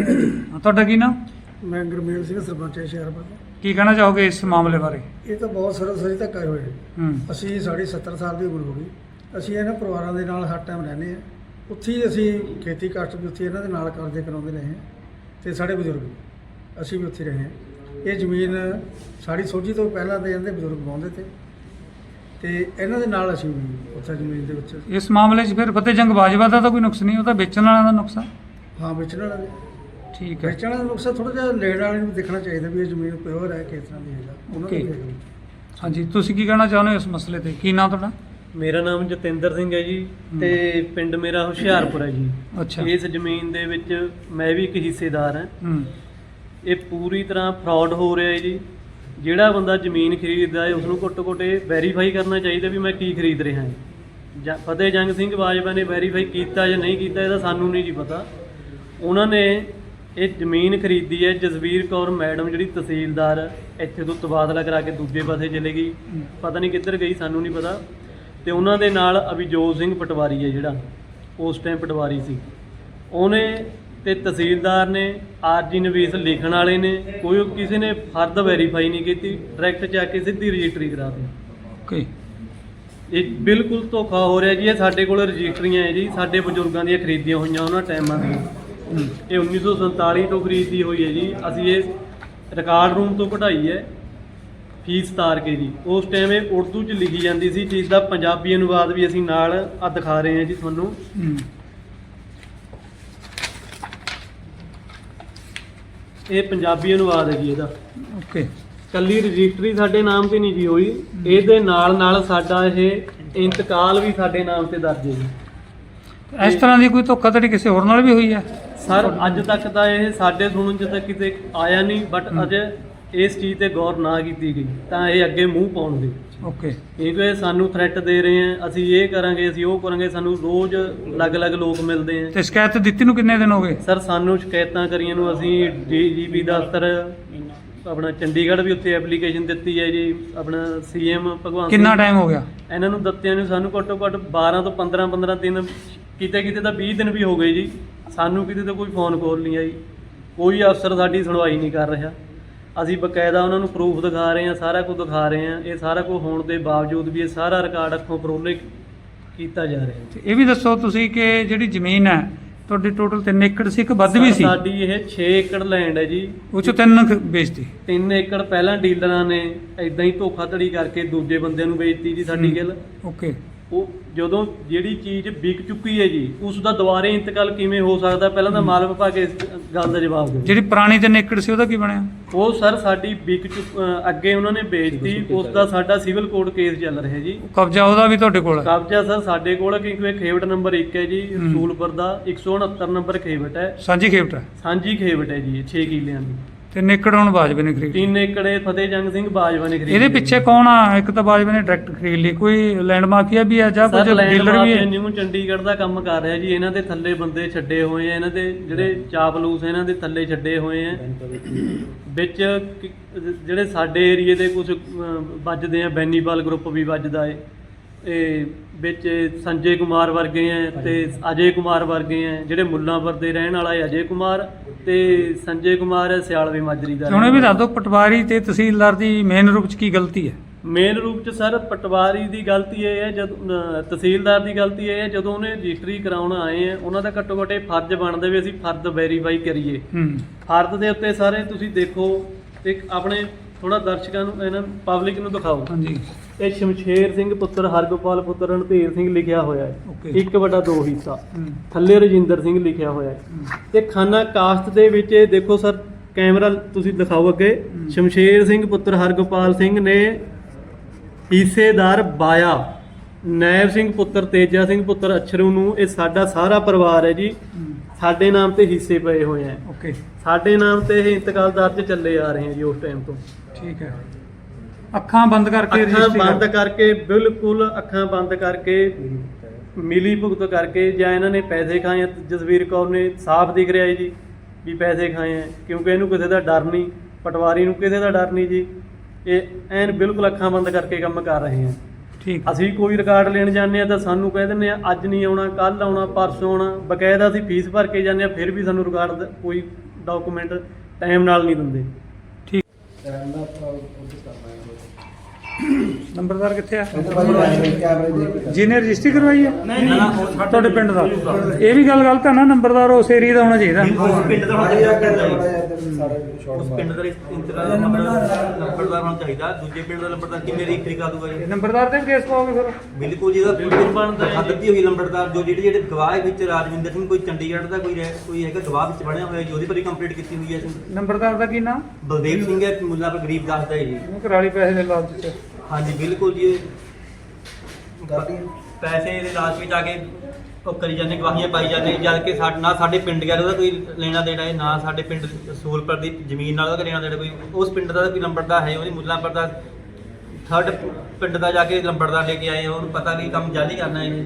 ਹਾਂ, ਤੁਹਾਡਾ ਕੀ ਨਾਮ? ਮੈਂ ਗੁਰਮੇਲ ਸਿੰਘ ਸਰਪੰਚ ਸ਼ਹਿਰ ਪਰ ਕੀ ਕਹਿਣਾ ਚਾਹੋਗੇ ਇਸ ਮਾਮਲੇ ਬਾਰੇ? ਇਹ ਤਾਂ ਬਹੁਤ ਸਰਸਰੀ ਧੱਕਾ ਹੋਏ ਹੂੰ। ਅਸੀਂ ਸਾਡੀ 70 ਸਾਲ ਦੀ ਉਮਰ ਹੋ ਗਈ। ਅਸੀਂ ਇਹਨਾਂ ਪਰਿਵਾਰਾਂ ਦੇ ਨਾਲ ਹਰ ਟਾਈਮ ਰਹਿੰਦੇ ਆ ਉੱਥੇ ਹੀ ਅਸੀਂ ਖੇਤੀ ਕਾਸ਼ਤ ਵੀ ਉੱਥੇ ਇਹਨਾਂ ਦੇ ਨਾਲ ਕਰਦੇ ਕਰਾਉਂਦੇ ਰਹੇ ਹਾਂ। ਤੇ ਸਾਡੇ ਬਜ਼ੁਰਗ ਵੀ। ਅਸੀਂ ਵੀ ਉੱਥੇ ਰਹੇ ਹਾਂ। ਇਹ ਜ਼ਮੀਨ ਸਾਡੀ ਸੋਝੀ ਤੋਂ ਪਹਿਲਾਂ ਦੇ ਜਾਂਦੇ ਬਜ਼ੁਰਗ ਵਾਉਂਦੇ ਤੇ। ਤੇ ਇਹਨਾਂ ਦੇ ਨਾਲ ਅਸੀਂ ਵੀ ਉੱਥੇ ਜ਼ਮੀਨ ਦੇ ਵਿੱਚ ਇਸ ਮਾਮਲੇ 'ਚ ਫਿਰ ਫਤਿਹ ਜੰਗ ਬਾਜਵਾ ਦਾ ਤਾਂ ਕੋਈ ਨੁਕਸ ਨਹੀਂ ਉਹ ਤਾਂ ਵੇਚਣ ਵਾਲਿਆਂ ਦਾ ਨੁਕਸ ਆ। ਹਾਂ ਵੇਚਣ ਵਾਲਾ ਵੀ ਠੀਕ ਹੈ। ਵੇਚਣ ਵਾਲਾ ਨੁਕਸਾ ਥੋੜਾ ਜਿਹਾ ਲੈਣ ਵਾਲੇ ਨੂੰ ਦੇਖਣਾ ਚਾਹੀਦਾ ਵੀ ਇਹ ਜ਼ਮੀਨ ਪਿਓਰ ਹੈ ਕਿਸ ਤਰ੍ਹਾਂ ਦੀ ਹੈਗਾ ਉਹਨਾਂ Okay. ਨੂੰ ਹਾਂਜੀ ਤੁਸੀਂ ਕੀ ਕਹਿਣਾ ਚਾਹੁੰਦੇ ਹੋ ਇਸ ਮਸਲੇ ਤੇ? ਕੀ ਨਾਮ ਤੁਹਾਡਾ? ਮੇਰਾ ਨਾਮ ਜਤਿੰਦਰ ਸਿੰਘ ਹੈ ਜੀ ਤੇ ਪਿੰਡ ਮੇਰਾ ਹੁਸ਼ਿਆਰਪੁਰ ਹੈ ਜੀ। ਅੱਛਾ। ਇਸ ਜ਼ਮੀਨ ਦੇ ਵਿੱਚ ਮੈਂ ਵੀ ਇੱਕ ਹਿੱਸੇਦਾਰ ਹਾਂ। ਹੂੰ। ਇਹ ਪੂਰੀ ਤਰ੍ਹਾਂ ਫਰਾਡ ਹੋ ਰਿਹਾ ਹੈ ਜੀ। ਜਿਹੜਾ ਬੰਦਾ ਜ਼ਮੀਨ ਖਰੀਦਦਾ ਹੈ ਉਸ ਨੂੰ ਘੱਟੋ ਘੱਟ ਇਹ ਵੈਰੀਫਾਈ ਕਰਨਾ ਚਾਹੀਦਾ ਵੀ ਮੈਂ ਕੀ ਖਰੀਦ ਰਿਹਾ ਹਾਂ। ਜਾਂ ਫਤਿਹ ਜੰਗ ਸਿੰਘ ਬਾਜਵਾ ਨੇ ਵੈਰੀਫਾਈ ਕੀਤਾ ਜਾਂ ਨਹੀਂ ਕੀਤਾ, ਇਹਦਾ ਸਾਨੂੰ ਨਹੀਂ ਜੀ ਪਤਾ। ਉਹਨਾਂ ਨੇ ਇਹ ਜ਼ਮੀਨ ਖਰੀਦੀ ਹੈ, ਜਸਵੀਰ ਕੌਰ ਮੈਡਮ ਜਿਹੜੀ ਤਹਿਸੀਲਦਾਰ, ਇੱਥੇ ਤੋਂ ਤਬਾਦਲਾ ਕਰਾ ਕੇ ਦੂਜੇ ਪਾਸੇ ਚਲੇ ਗਈ। ਪਤਾ ਨਹੀਂ ਕਿੱਧਰ ਗਈ, ਸਾਨੂੰ ਨਹੀਂ ਪਤਾ। ਤੇ ਉਹਨਾਂ ਦੇ ਨਾਲ ਅਭਿਜੋਤ ਸਿੰਘ ਪਟਵਾਰੀ ਹੈ ਜਿਹੜਾ, ਉਸ ਟਾਈਮ ਪਟਵਾਰੀ ਸੀ। ਉਹਨੇ ਤੇ ਤਹਿਸੀਲਦਾਰ ਨੇ ਆਰਜੀ ਨਵੀਸ ਲਿਖਣ ਵਾਲੇ ਨੇ ਕੋਈ ਕਿਸੇ ਨੇ ਫਰਦ ਵੈਰੀਫਾਈ ਨਹੀਂ ਕੀਤੀ ਡਾਇਰੈਕਟ ਜਾ ਕੇ ਸਿੱਧੀ ਰਜਿਸਟਰੀ ਕਰਾ ਦਿੱਤੀ। ਓਕੇ ਇਹ ਬਿਲਕੁਲ ਧੋਖਾ ਹੋ ਰਿਹਾ ਜੀ ਇਹ ਸਾਡੇ ਕੋਲ ਰਜਿਸਟਰੀਆਂ ਹੈ ਜੀ ਸਾਡੇ ਬਜ਼ੁਰਗਾਂ ਦੀਆਂ ਖਰੀਦੀਆਂ ਹੋਈਆਂ ਉਹਨਾਂ ਟਾਈਮਾਂ ਦੀਆਂ ਇਹ 1947 ਤੋਂ ਖਰੀਦੀ ਹੋਈ ਹੈ ਜੀ ਅਸੀਂ ਇਹ ਰਿਕਾਰਡ ਰੂਮ ਤੋਂ ਕਢਾਈ ਹੈ ਫੀਸ ਤਾਰ ਕੇ ਜੀ। ਉਸ ਟਾਈਮ ਇਹ ਉਰਦੂ 'ਚ ਲਿਖੀ ਜਾਂਦੀ ਸੀ ਚੀਜ਼ ਦਾ ਪੰਜਾਬੀ ਅਨੁਵਾਦ ਵੀ ਅਸੀਂ ਨਾਲ ਆ ਦਿਖਾ ਰਹੇ ਹਾਂ ਜੀ ਤੁਹਾਨੂੰ। ਹੂੰ। ਇਹ ਪੰਜਾਬੀ ਅਨੁਵਾਦ ਹੈ ਜੀ ਇਹਦਾ। ਓਕੇ। ਕੱਲੀ ਰਜਿਸਟਰੀ ਸਾਡੇ ਨਾਮ ਤੇ ਨਹੀਂ ਜੀ ਹੋਈ। ਇਹਦੇ ਨਾਲ ਨਾਲ ਸਾਡਾ ਇਹ ਇੰਤਕਾਲ ਵੀ ਸਾਡੇ ਨਾਮ ਤੇ ਦਰਜ ਹੈ ਜੀ। ਇਸ ਤਰ੍ਹਾਂ ਦੀ ਕੋਈ ਧੋਖਾਧੜੀ ਕਿਸੇ ਹੋਰ ਨਾਲ ਵੀ ਹੋਈ ਹੈ? ਸਰ ਅੱਜ ਤੱਕ ਤਾਂ ਇਹ ਸਾਡੇ ਸੁਣਨ ਚ ਤਾਂ ਕਿਤੇ ਆਇਆ ਨਹੀਂ ਬਟ ਅਜੇ ਇਸ ਚੀਜ਼ ਤੇ ਗੌਰ ਨਾ ਕੀਤੀ ਗਈ। ਤਾਂ ਇਹ ਅੱਗੇ ਮੂੰਹ ਪਾਉਣਗੇ। ਓਕੇ ਇਹ ਸਾਨੂੰ ਥ੍ਰੈਟ ਦੇ ਰਹੇ ਆ ਅਸੀਂ ਇਹ ਕਰਾਂਗੇ ਅਸੀਂ ਉਹ ਕਰਾਂਗੇ ਸਾਨੂੰ ਰੋਜ਼ ਅਲੱਗ-ਅਲੱਗ ਲੋਕ ਮਿਲਦੇ ਆ। ਤੇ ਸ਼ਿਕਾਇਤ ਦਿੱਤੀ ਨੂੰ ਕਿੰਨੇ ਦਿਨ ਹੋ ਗਏ? ਸਰ ਸਾਨੂੰ ਸ਼ਿਕਾਇਤਾਂ ਕਰੀਆਂ ਨੂੰ ਅਸੀਂ ਡੀਜੀਪੀ ਦਫ਼ਤਰ ਆਪਣਾ ਚੰਡੀਗੜ੍ਹ ਵੀ ਉੱਥੇ ਐਪਲੀਕੇਸ਼ਨ ਦਿੱਤੀ ਹੈ ਜੀ ਆਪਣਾ ਸੀਐਮ ਭਗਵੰਤ ਕਿੰਨਾ ਟਾਈਮ ਹੋ ਗਿਆ? ਇਹਨਾਂ ਨੂੰ ਦਿੱਤਿਆਂ ਨੂੰ ਸਾਨੂੰ ਘੱਟੋ ਘੱਟ 12 ਤੋਂ 15 15 ਦਿਨ ਕਿਤੇ ਕਿਤੇ ਤਾਂ 20 ਦਿਨ ਵੀ ਹੋ ਗਏ ਜੀ। ਸਾਨੂੰ ਕਿਤੇ ਤਾਂ ਕੋਈ ਫੋਨ ਕਾਲ ਨਹੀਂ ਆਈ। ਕੋਈ ਅਫਸਰ ਸਾਡੀ ਸੁਣਵਾਈ ਨਹੀਂ ਕਰ ਰਿਹਾ। ਅਸੀਂ ਬਕਾਇਦਾ ਉਹਨਾਂ ਨੂੰ ਪ੍ਰੂਫ ਦਿਖਾ ਰਹੇ ਹਾਂ ਸਾਰਾ ਕੁਝ ਦਿਖਾ ਰਹੇ ਹਾਂ। ਇਹ ਸਾਰਾ ਕੁਝ ਹੋਣ ਦੇ ਬਾਵਜੂਦ ਵੀ ਇਹ ਸਾਰਾ ਰਿਕਾਰਡ ਅੱਖੋਂ ਪਰੋਲੇ ਕੀਤਾ ਜਾ ਰਿਹਾ ਤੇ ਇਹ ਵੀ ਦੱਸੋ ਤੁਸੀਂ ਕਿ ਜਿਹੜੀ ਜ਼ਮੀਨ ਹੈ ਤੁਹਾਡੀ ਟੋਟਲ 3 ਏਕੜ ਸੀ ਕਿ ਵੱਧ ਵੀ ਸੀ? ਸਾਡੀ ਇਹ 6 ਏਕੜ ਲੈਂਡ ਹੈ ਜੀ। ਉਹ ਚੋਂ ਤਿੰਨ ਖ- ਵੇਚਤੀ। 3 ਏਕੜ ਪਹਿਲਾਂ ਡੀਲਰਾਂ ਨੇ ਇਦਾਂ ਹੀ ਧੋਖਾਧੜੀ ਕਰਕੇ ਦੂਜੇ ਬੰਦਿਆਂ ਨੂੰ ਵੇਚਤੀ ਜੀ ਸਾਡੀ ਗਿੱਲ। ਓਕੇ ਉਹ ਜਦੋਂ ਜਿਹੜੀ ਚੀਜ਼ ਵਿਕ ਚੁੱਕੀ ਹੈ ਜੀ ਉਸ ਦਾ ਦੁਬਾਰੇ ਇੰਤਕਾਲ ਕਿਵੇਂ ਹੋ ਸਕਦਾ? ਪਹਿਲਾਂ ਤਾਂ ਮਾਲ ਵਿਭਾਗ ਇਸ ਗੱਲ ਦਾ ਜਵਾਬ ਦਿਓ। ਜਿਹੜੀ ਪੁਰਾਣੀ 3 ਏਕੜ ਸੀ ਉਹਦਾ ਕੀ ਬਣਿਆ? ਉਹ ਸਰ ਸਾਡੀ ਵਿਕ ਚੁੱਕ ਅੱਗੇ ਉਹਨਾਂ ਨੇ ਵੇਚਤੀ ਉਸ ਦਾ ਸਾਡਾ ਸਿਵਲ ਕੋਰਟ ਕੇਸ ਚੱਲ ਰਿਹਾ ਜੀ। ਕਬਜ਼ਾ ਉਹਦਾ ਵੀ ਤੁਹਾਡੇ ਕੋਲ ਹੈ? ਕਬਜ਼ਾ ਸਰ ਸਾਡੇ ਕੋਲ ਹੈ ਕਿਉਂਕਿ ਇਹ ਖੇਵਟ ਨੰਬਰ 1 ਹੈ ਜੀ ਰਸੂਲਪੁਰ ਦਾ। 169 ਨੰਬਰ ਖੇਵਟ ਹੈ। ਸਾਂਝੀ ਖੇਪਟ ਹੈ? ਸਾਂਝੀ ਖੇਵਟ ਹੈ ਜੀ ਇਹ 6 ਕਿੱਲਿਆਂ ਦੀ। 3 ਏਕੜ ਹੁਣ ਬਾਜਵੇ ਨੇ ਖਰੀਦੀ 3 ਏਕੜੇ ਫਤਿਹ ਜੰਗ ਸਿੰਘ ਬਾਜਵਾ ਨੇ ਖਰੀਦੀ ਇਹਦੇ ਪਿੱਛੇ ਕੌਣ ਆ? ਇੱਕ ਤਾਂ ਬਾਜਵੇ ਨੇ ਡਾਇਰੈਕਟ ਖਰੀਦ ਲਈ। ਕੋਈ ਲੈਂਡ ਮਾਫੀਆ ਵੀ ਹੈ ਜਾਂ ਕੁਝ ਸਰ ਡੀਲਰ ਵੀ ਹੈ ਨਿਊ ਚੰਡੀਗੜ੍ਹ ਦਾ ਕੰਮ ਕਰ ਰਿਹਾ ਜੀ। ਇਹਨਾਂ ਦੇ ਥੱਲੇ ਬੰਦੇ ਛੱਡੇ ਹੋਏ ਆ। ਇਹਨਾਂ ਦੇ ਜਿਹੜੇ ਚਾਪਲੂਸ ਇਹਨਾਂ ਦੇ ਥੱਲੇ ਛੱਡੇ ਹੋਏ ਆ। ਵਿੱਚ ਕਿ- ਜਿਹੜੇ ਸਾਡੇ ਏਰੀਏ ਦੇ ਕੁਝ ਵੱਜਦੇ ਆ। ਬੈਨੀਪਾਲ ਗਰੁੱਪ ਵੀ ਵੱਜਦਾ ਏ। ਇਹ ਵਿੱਚ ਸੰਜੇ ਕੁਮਾਰ ਵਰਗੇ ਆ ਤੇ ਅਜੇ ਕੁਮਾਰ ਵਰਗੇ ਆ ਜਿਹੜੇ ਮੁੱਲਾਂਪੁਰ ਦੇ ਰਹਿਣ ਵਾਲਾ ਹੈ ਅਜੇ ਕੁਮਾਰ ਤੇ ਸੰਜੇ ਕੁਮਾਰ ਹੈ ਸਿਆਲਵੇ ਮਾਜਰੀ ਦਾ ਤੇ ਹੁਣ ਇਹ ਵੀ ਦੱਸ ਦਿਓ ਪਟਵਾਰੀ ਤੇ ਤਹਿਸੀਲਦਾਰ ਦੀ ਮੇਨ ਰੂਪ ਚ ਕੀ ਗਲਤੀ ਹੈ ਮੇਨ ਰੂਪ ਚ ਸਰ ਪਟਵਾਰੀ ਦੀ ਗਲਤੀ ਇਹ ਹੈ ਜਦ ਤਹਿਸੀਲਦਾਰ ਦੀ ਗਲਤੀ ਇਹ ਹੈ ਜਦੋਂ ਉਹਨੇ ਰਜਿਸਟਰੀ ਕਰਾਉਣ ਆਏ ਆ ਉਹਨਾਂ ਦਾ ਘੱਟੋ ਘੱਟ ਫਰਜ਼ ਬਣਦਾ ਵੀ ਅਸੀਂ ਫਰਜ਼ ਵੈਰੀਫਾਈ ਕਰੀਏ। ਫਰਜ਼ ਦੇ ਉੱਤੇ ਸਾਰੇ ਤੁਸੀਂ ਦੇਖੋ ਇੱਕ ਆਪਣੇ ਥੋੜਾ ਦਰਸ਼ਕਾਂ ਨੂੰ ਇਹਨਾਂ ਪਬਲਿਕ ਨੂੰ ਦਿਖਾਓ। ਹਾਂਜੀ। ਇਹ ਸ਼ਮਸ਼ੇਰ ਸਿੰਘ ਪੁੱਤਰ ਹਰਗੋਪਾਲ ਪੁੱਤਰ ਰਣਧੀਰ ਸਿੰਘ ਲਿਖਿਆ ਹੋਇਆ ਹੈ. ਇੱਕ ਵੱਡਾ ਦੋ ਹਿੱਸਾ। ਥੱਲੇ ਰਜਿੰਦਰ ਸਿੰਘ ਲਿਖਿਆ ਹੋਇਆ ਹੈ। ਤੇ ਖਾਨਾ ਕਾਸਟ ਦੇ ਵਿੱਚ ਇਹ ਦੇਖੋ ਸਰ ਕੈਮਰਾ ਤੁਸੀਂ ਦਿਖਾਓ ਅੱਗੇ। ਸ਼ਮਸ਼ੇਰ ਸਿੰਘ ਪੁੱਤਰ ਹਰਗੋਪਾਲ ਸਿੰਘ ਨੇ ਹਿੱਸੇਦਾਰ ਬਾਇਆ। ਨੈਬ ਸਿੰਘ ਪੁੱਤਰ ਤੇਜਾ ਸਿੰਘ ਪੁੱਤਰ ਅਛਰੂ ਨੂੰ। ਇਹ ਸਾਡਾ ਸਾਰਾ ਪਰਿਵਾਰ ਹੈ ਜੀ। ਸਾਡੇ ਨਾਮ ਤੇ ਹਿੱਸੇ ਪਏ ਹੋਏ ਹੈ। ਓਕੇ ਸਾਡੇ ਨਾਮ ਤੇ ਇਹ ਇੰਤਕਾਲ ਦਰਜ ਚੱਲੇ ਆ ਰਹੇ ਹੈ ਜੀ ਉਸ ਟਾਈਮ ਤੋਂ। ਠੀਕ ਹੈ। ਅੱਖਾਂ ਬੰਦ ਕਰਕੇ ਅੱਖਾਂ ਰਜਿਸਟਰੀ ਬੰਦ ਕਰ- ਕਰਕੇ ਬਿਲਕੁਲ ਅੱਖਾਂ ਬੰਦ ਕਰਕੇ ਮਿਲੀ ਭੁਗਤ ਕਰਕੇ ਜਾਂ ਇਹਨਾਂ ਨੇ ਪੈਸੇ ਖਾਏ ਆ, ਜਸਵੀਰ ਕੌਰ ਨੇ ਸਾਫ਼ ਦਿਖ ਰਿਹਾ ਹੈ ਜੀ ਵੀ ਪੈਸੇ ਖਾਏ ਆ। ਕਿਉਂਕਿ ਇਹਨੂੰ ਕਿਸੇ ਦਾ ਡਰ ਨਹੀਂ ਪਟਵਾਰੀ ਨੂੰ ਕਿਸੇ ਦਾ ਡਰ ਨਹੀਂ ਜੀ। ਇਹ ਐਨ ਬਿਲਕੁਲ ਅੱਖਾਂ ਬੰਦ ਕਰਕੇ ਕੰਮ ਕਰ ਰਹੇ ਆ। ਠੀਕ ਅਸੀਂ ਕੋਈ ਰਿਕਾਰਡ ਲੈਣ ਜਾਂਦੇ ਆ ਤਾਂ ਸਾਨੂੰ ਕਹਿ ਦਿੰਦੇ ਆ ਅੱਜ ਨਹੀਂ ਆਉਣਾ ਕੱਲ ਆਉਣਾ ਪਰਸੋਂ ਆਉਣਾ। ਬਕਾਇਦਾ ਅਸੀਂ ਫੀਸ ਭਰ ਕੇ ਜਾਂਦੇ ਆ ਫਿਰ ਵੀ ਸਾਨੂੰ ਰਿਕਾਰਡ ਕੋਈ ਡਾਕੂਮੈਂਟ ਟਾਈਮ ਨਾਲ ਨਹੀਂ ਦਿੰਦੇ। ਠੀਕ। ਨੰਬਰਦਾਰ ਕਿੱਥੇ ਆ? ਜਿਹਨੇ ਰਜਿਸਟਰੀ ਕਰਵਾਈ ਹੈ ਨਹੀਂ ਤੁਹਾਡੇ ਪਿੰਡ ਦਾ? ਇਹ ਵੀ ਗੱਲ ਗਲਤ ਹੈ ਨਾ ਨੰਬਰਦਾਰ ਉਸ ਏਰੀਆ ਦਾ ਹੋਣਾ ਚਾਹੀਦਾ। ਉਸ ਪਿੰਡ ਦਾ ਹੋਣਾ ਚਾਹੀਦਾ। ਉਸ ਪਿੰਡ ਦਾ ਨੰਬਰਦਾਰ ਹੋਣਾ ਚਾਹੀਦਾ। ਦੂਜੇ ਪਿੰਡ ਦਾ ਨੰਬਰਦਾਰ ਕਿਵੇਂ ਰੀਖਰੀ ਕਰਾ ਦੂਗਾ ਜੀ? ਇਹ ਨੰਬਰਦਾਰ ਤੇ ਵੀ ਕੇਸ ਪਾਓਗੇ ਫਿਰ? ਬਿਲਕੁਲ ਜੀ ਦਾ ਬਿਲਕੁਲ ਬਣਦਾ ਹੈ ਦਿੱਤੀ ਹੋਈ ਲੰਬੜਦਾਰ ਜੋ ਜਿਹੜੇ ਜਿਹੜੇ ਗਵਾਹ ਹੈ ਵਿੱਚ ਰਾਜਵਿੰਦਰ ਸਿੰਘ ਕੋਈ ਚੰਡੀਗੜ੍ਹ ਦਾ ਕੋਈ ਰਹਿ- ਕੋਈ ਹੈਗਾ ਗਵਾਹ ਵਿੱਚ ਬਣਿਆ ਹੋਇਆ ਜੀ ਉਹਦੀ ਪਰ ਕੰਪਲੀਟ ਕੀਤੀ ਹੋਈ ਹੈ ਅਸੀਂ। ਨੰਬਰਦਾਰ ਦਾ ਕੀ ਨਾਮ? ਬਲਦੇਵ ਸਿੰਘ ਹੈ ਮੁੱਲਾ ਪਰ ਗਰੀਬ ਦਾਸ ਦਾ ਹੈ ਜੀ। ਕਰਾਲੀ ਪੈਸੇ ਦੇ ਲਾਲਚ ਚ। ਹਾਂਜੀ, ਬਿਲਕੁਲ ਜੀ। ਇਹ ਪੈਸੇ ਦੇ ਲਾਲਚ ਵਿੱਚ ਆ ਕੇ ਉਹ ਕਰੀ ਜਾਂਦੇ, ਗਵਾਹੀਆਂ ਪਾਈ ਜਾਂਦੇ, ਜਦ ਕਿ ਸਾਡੇ ਨਾਲ ਸਾਡੇ ਪਿੰਡ ਗਿਆ ਉਹਦਾ ਕੋਈ ਲੈਣਾ ਦੇਣਾ ਹੈ, ਨਾ ਸਾਡੇ ਪਿੰਡ ਸੂਲਪੁਰ ਦੀ ਜ਼ਮੀਨ ਨਾਲ ਉਹਦਾ ਲੈਣਾ ਦੇਣਾ, ਕੋਈ ਉਸ ਪਿੰਡ ਦਾ ਕੋਈ ਨੰਬਰ ਦਾ ਹੈ, ਉਹਦੀ ਮੁੱਲਾਂ ਪਰ ਦਾ ਥਰਡ ਪਿੰਡ ਦਾ ਜਾ ਕੇ ਲੰਬੜਦਾਰ ਲੈ ਕੇ ਆਏ ਉਹਨੂੰ ਪਤਾ ਵੀ ਕੰਮ ਜਾਲੀ ਕਰਨਾ ਇਹ।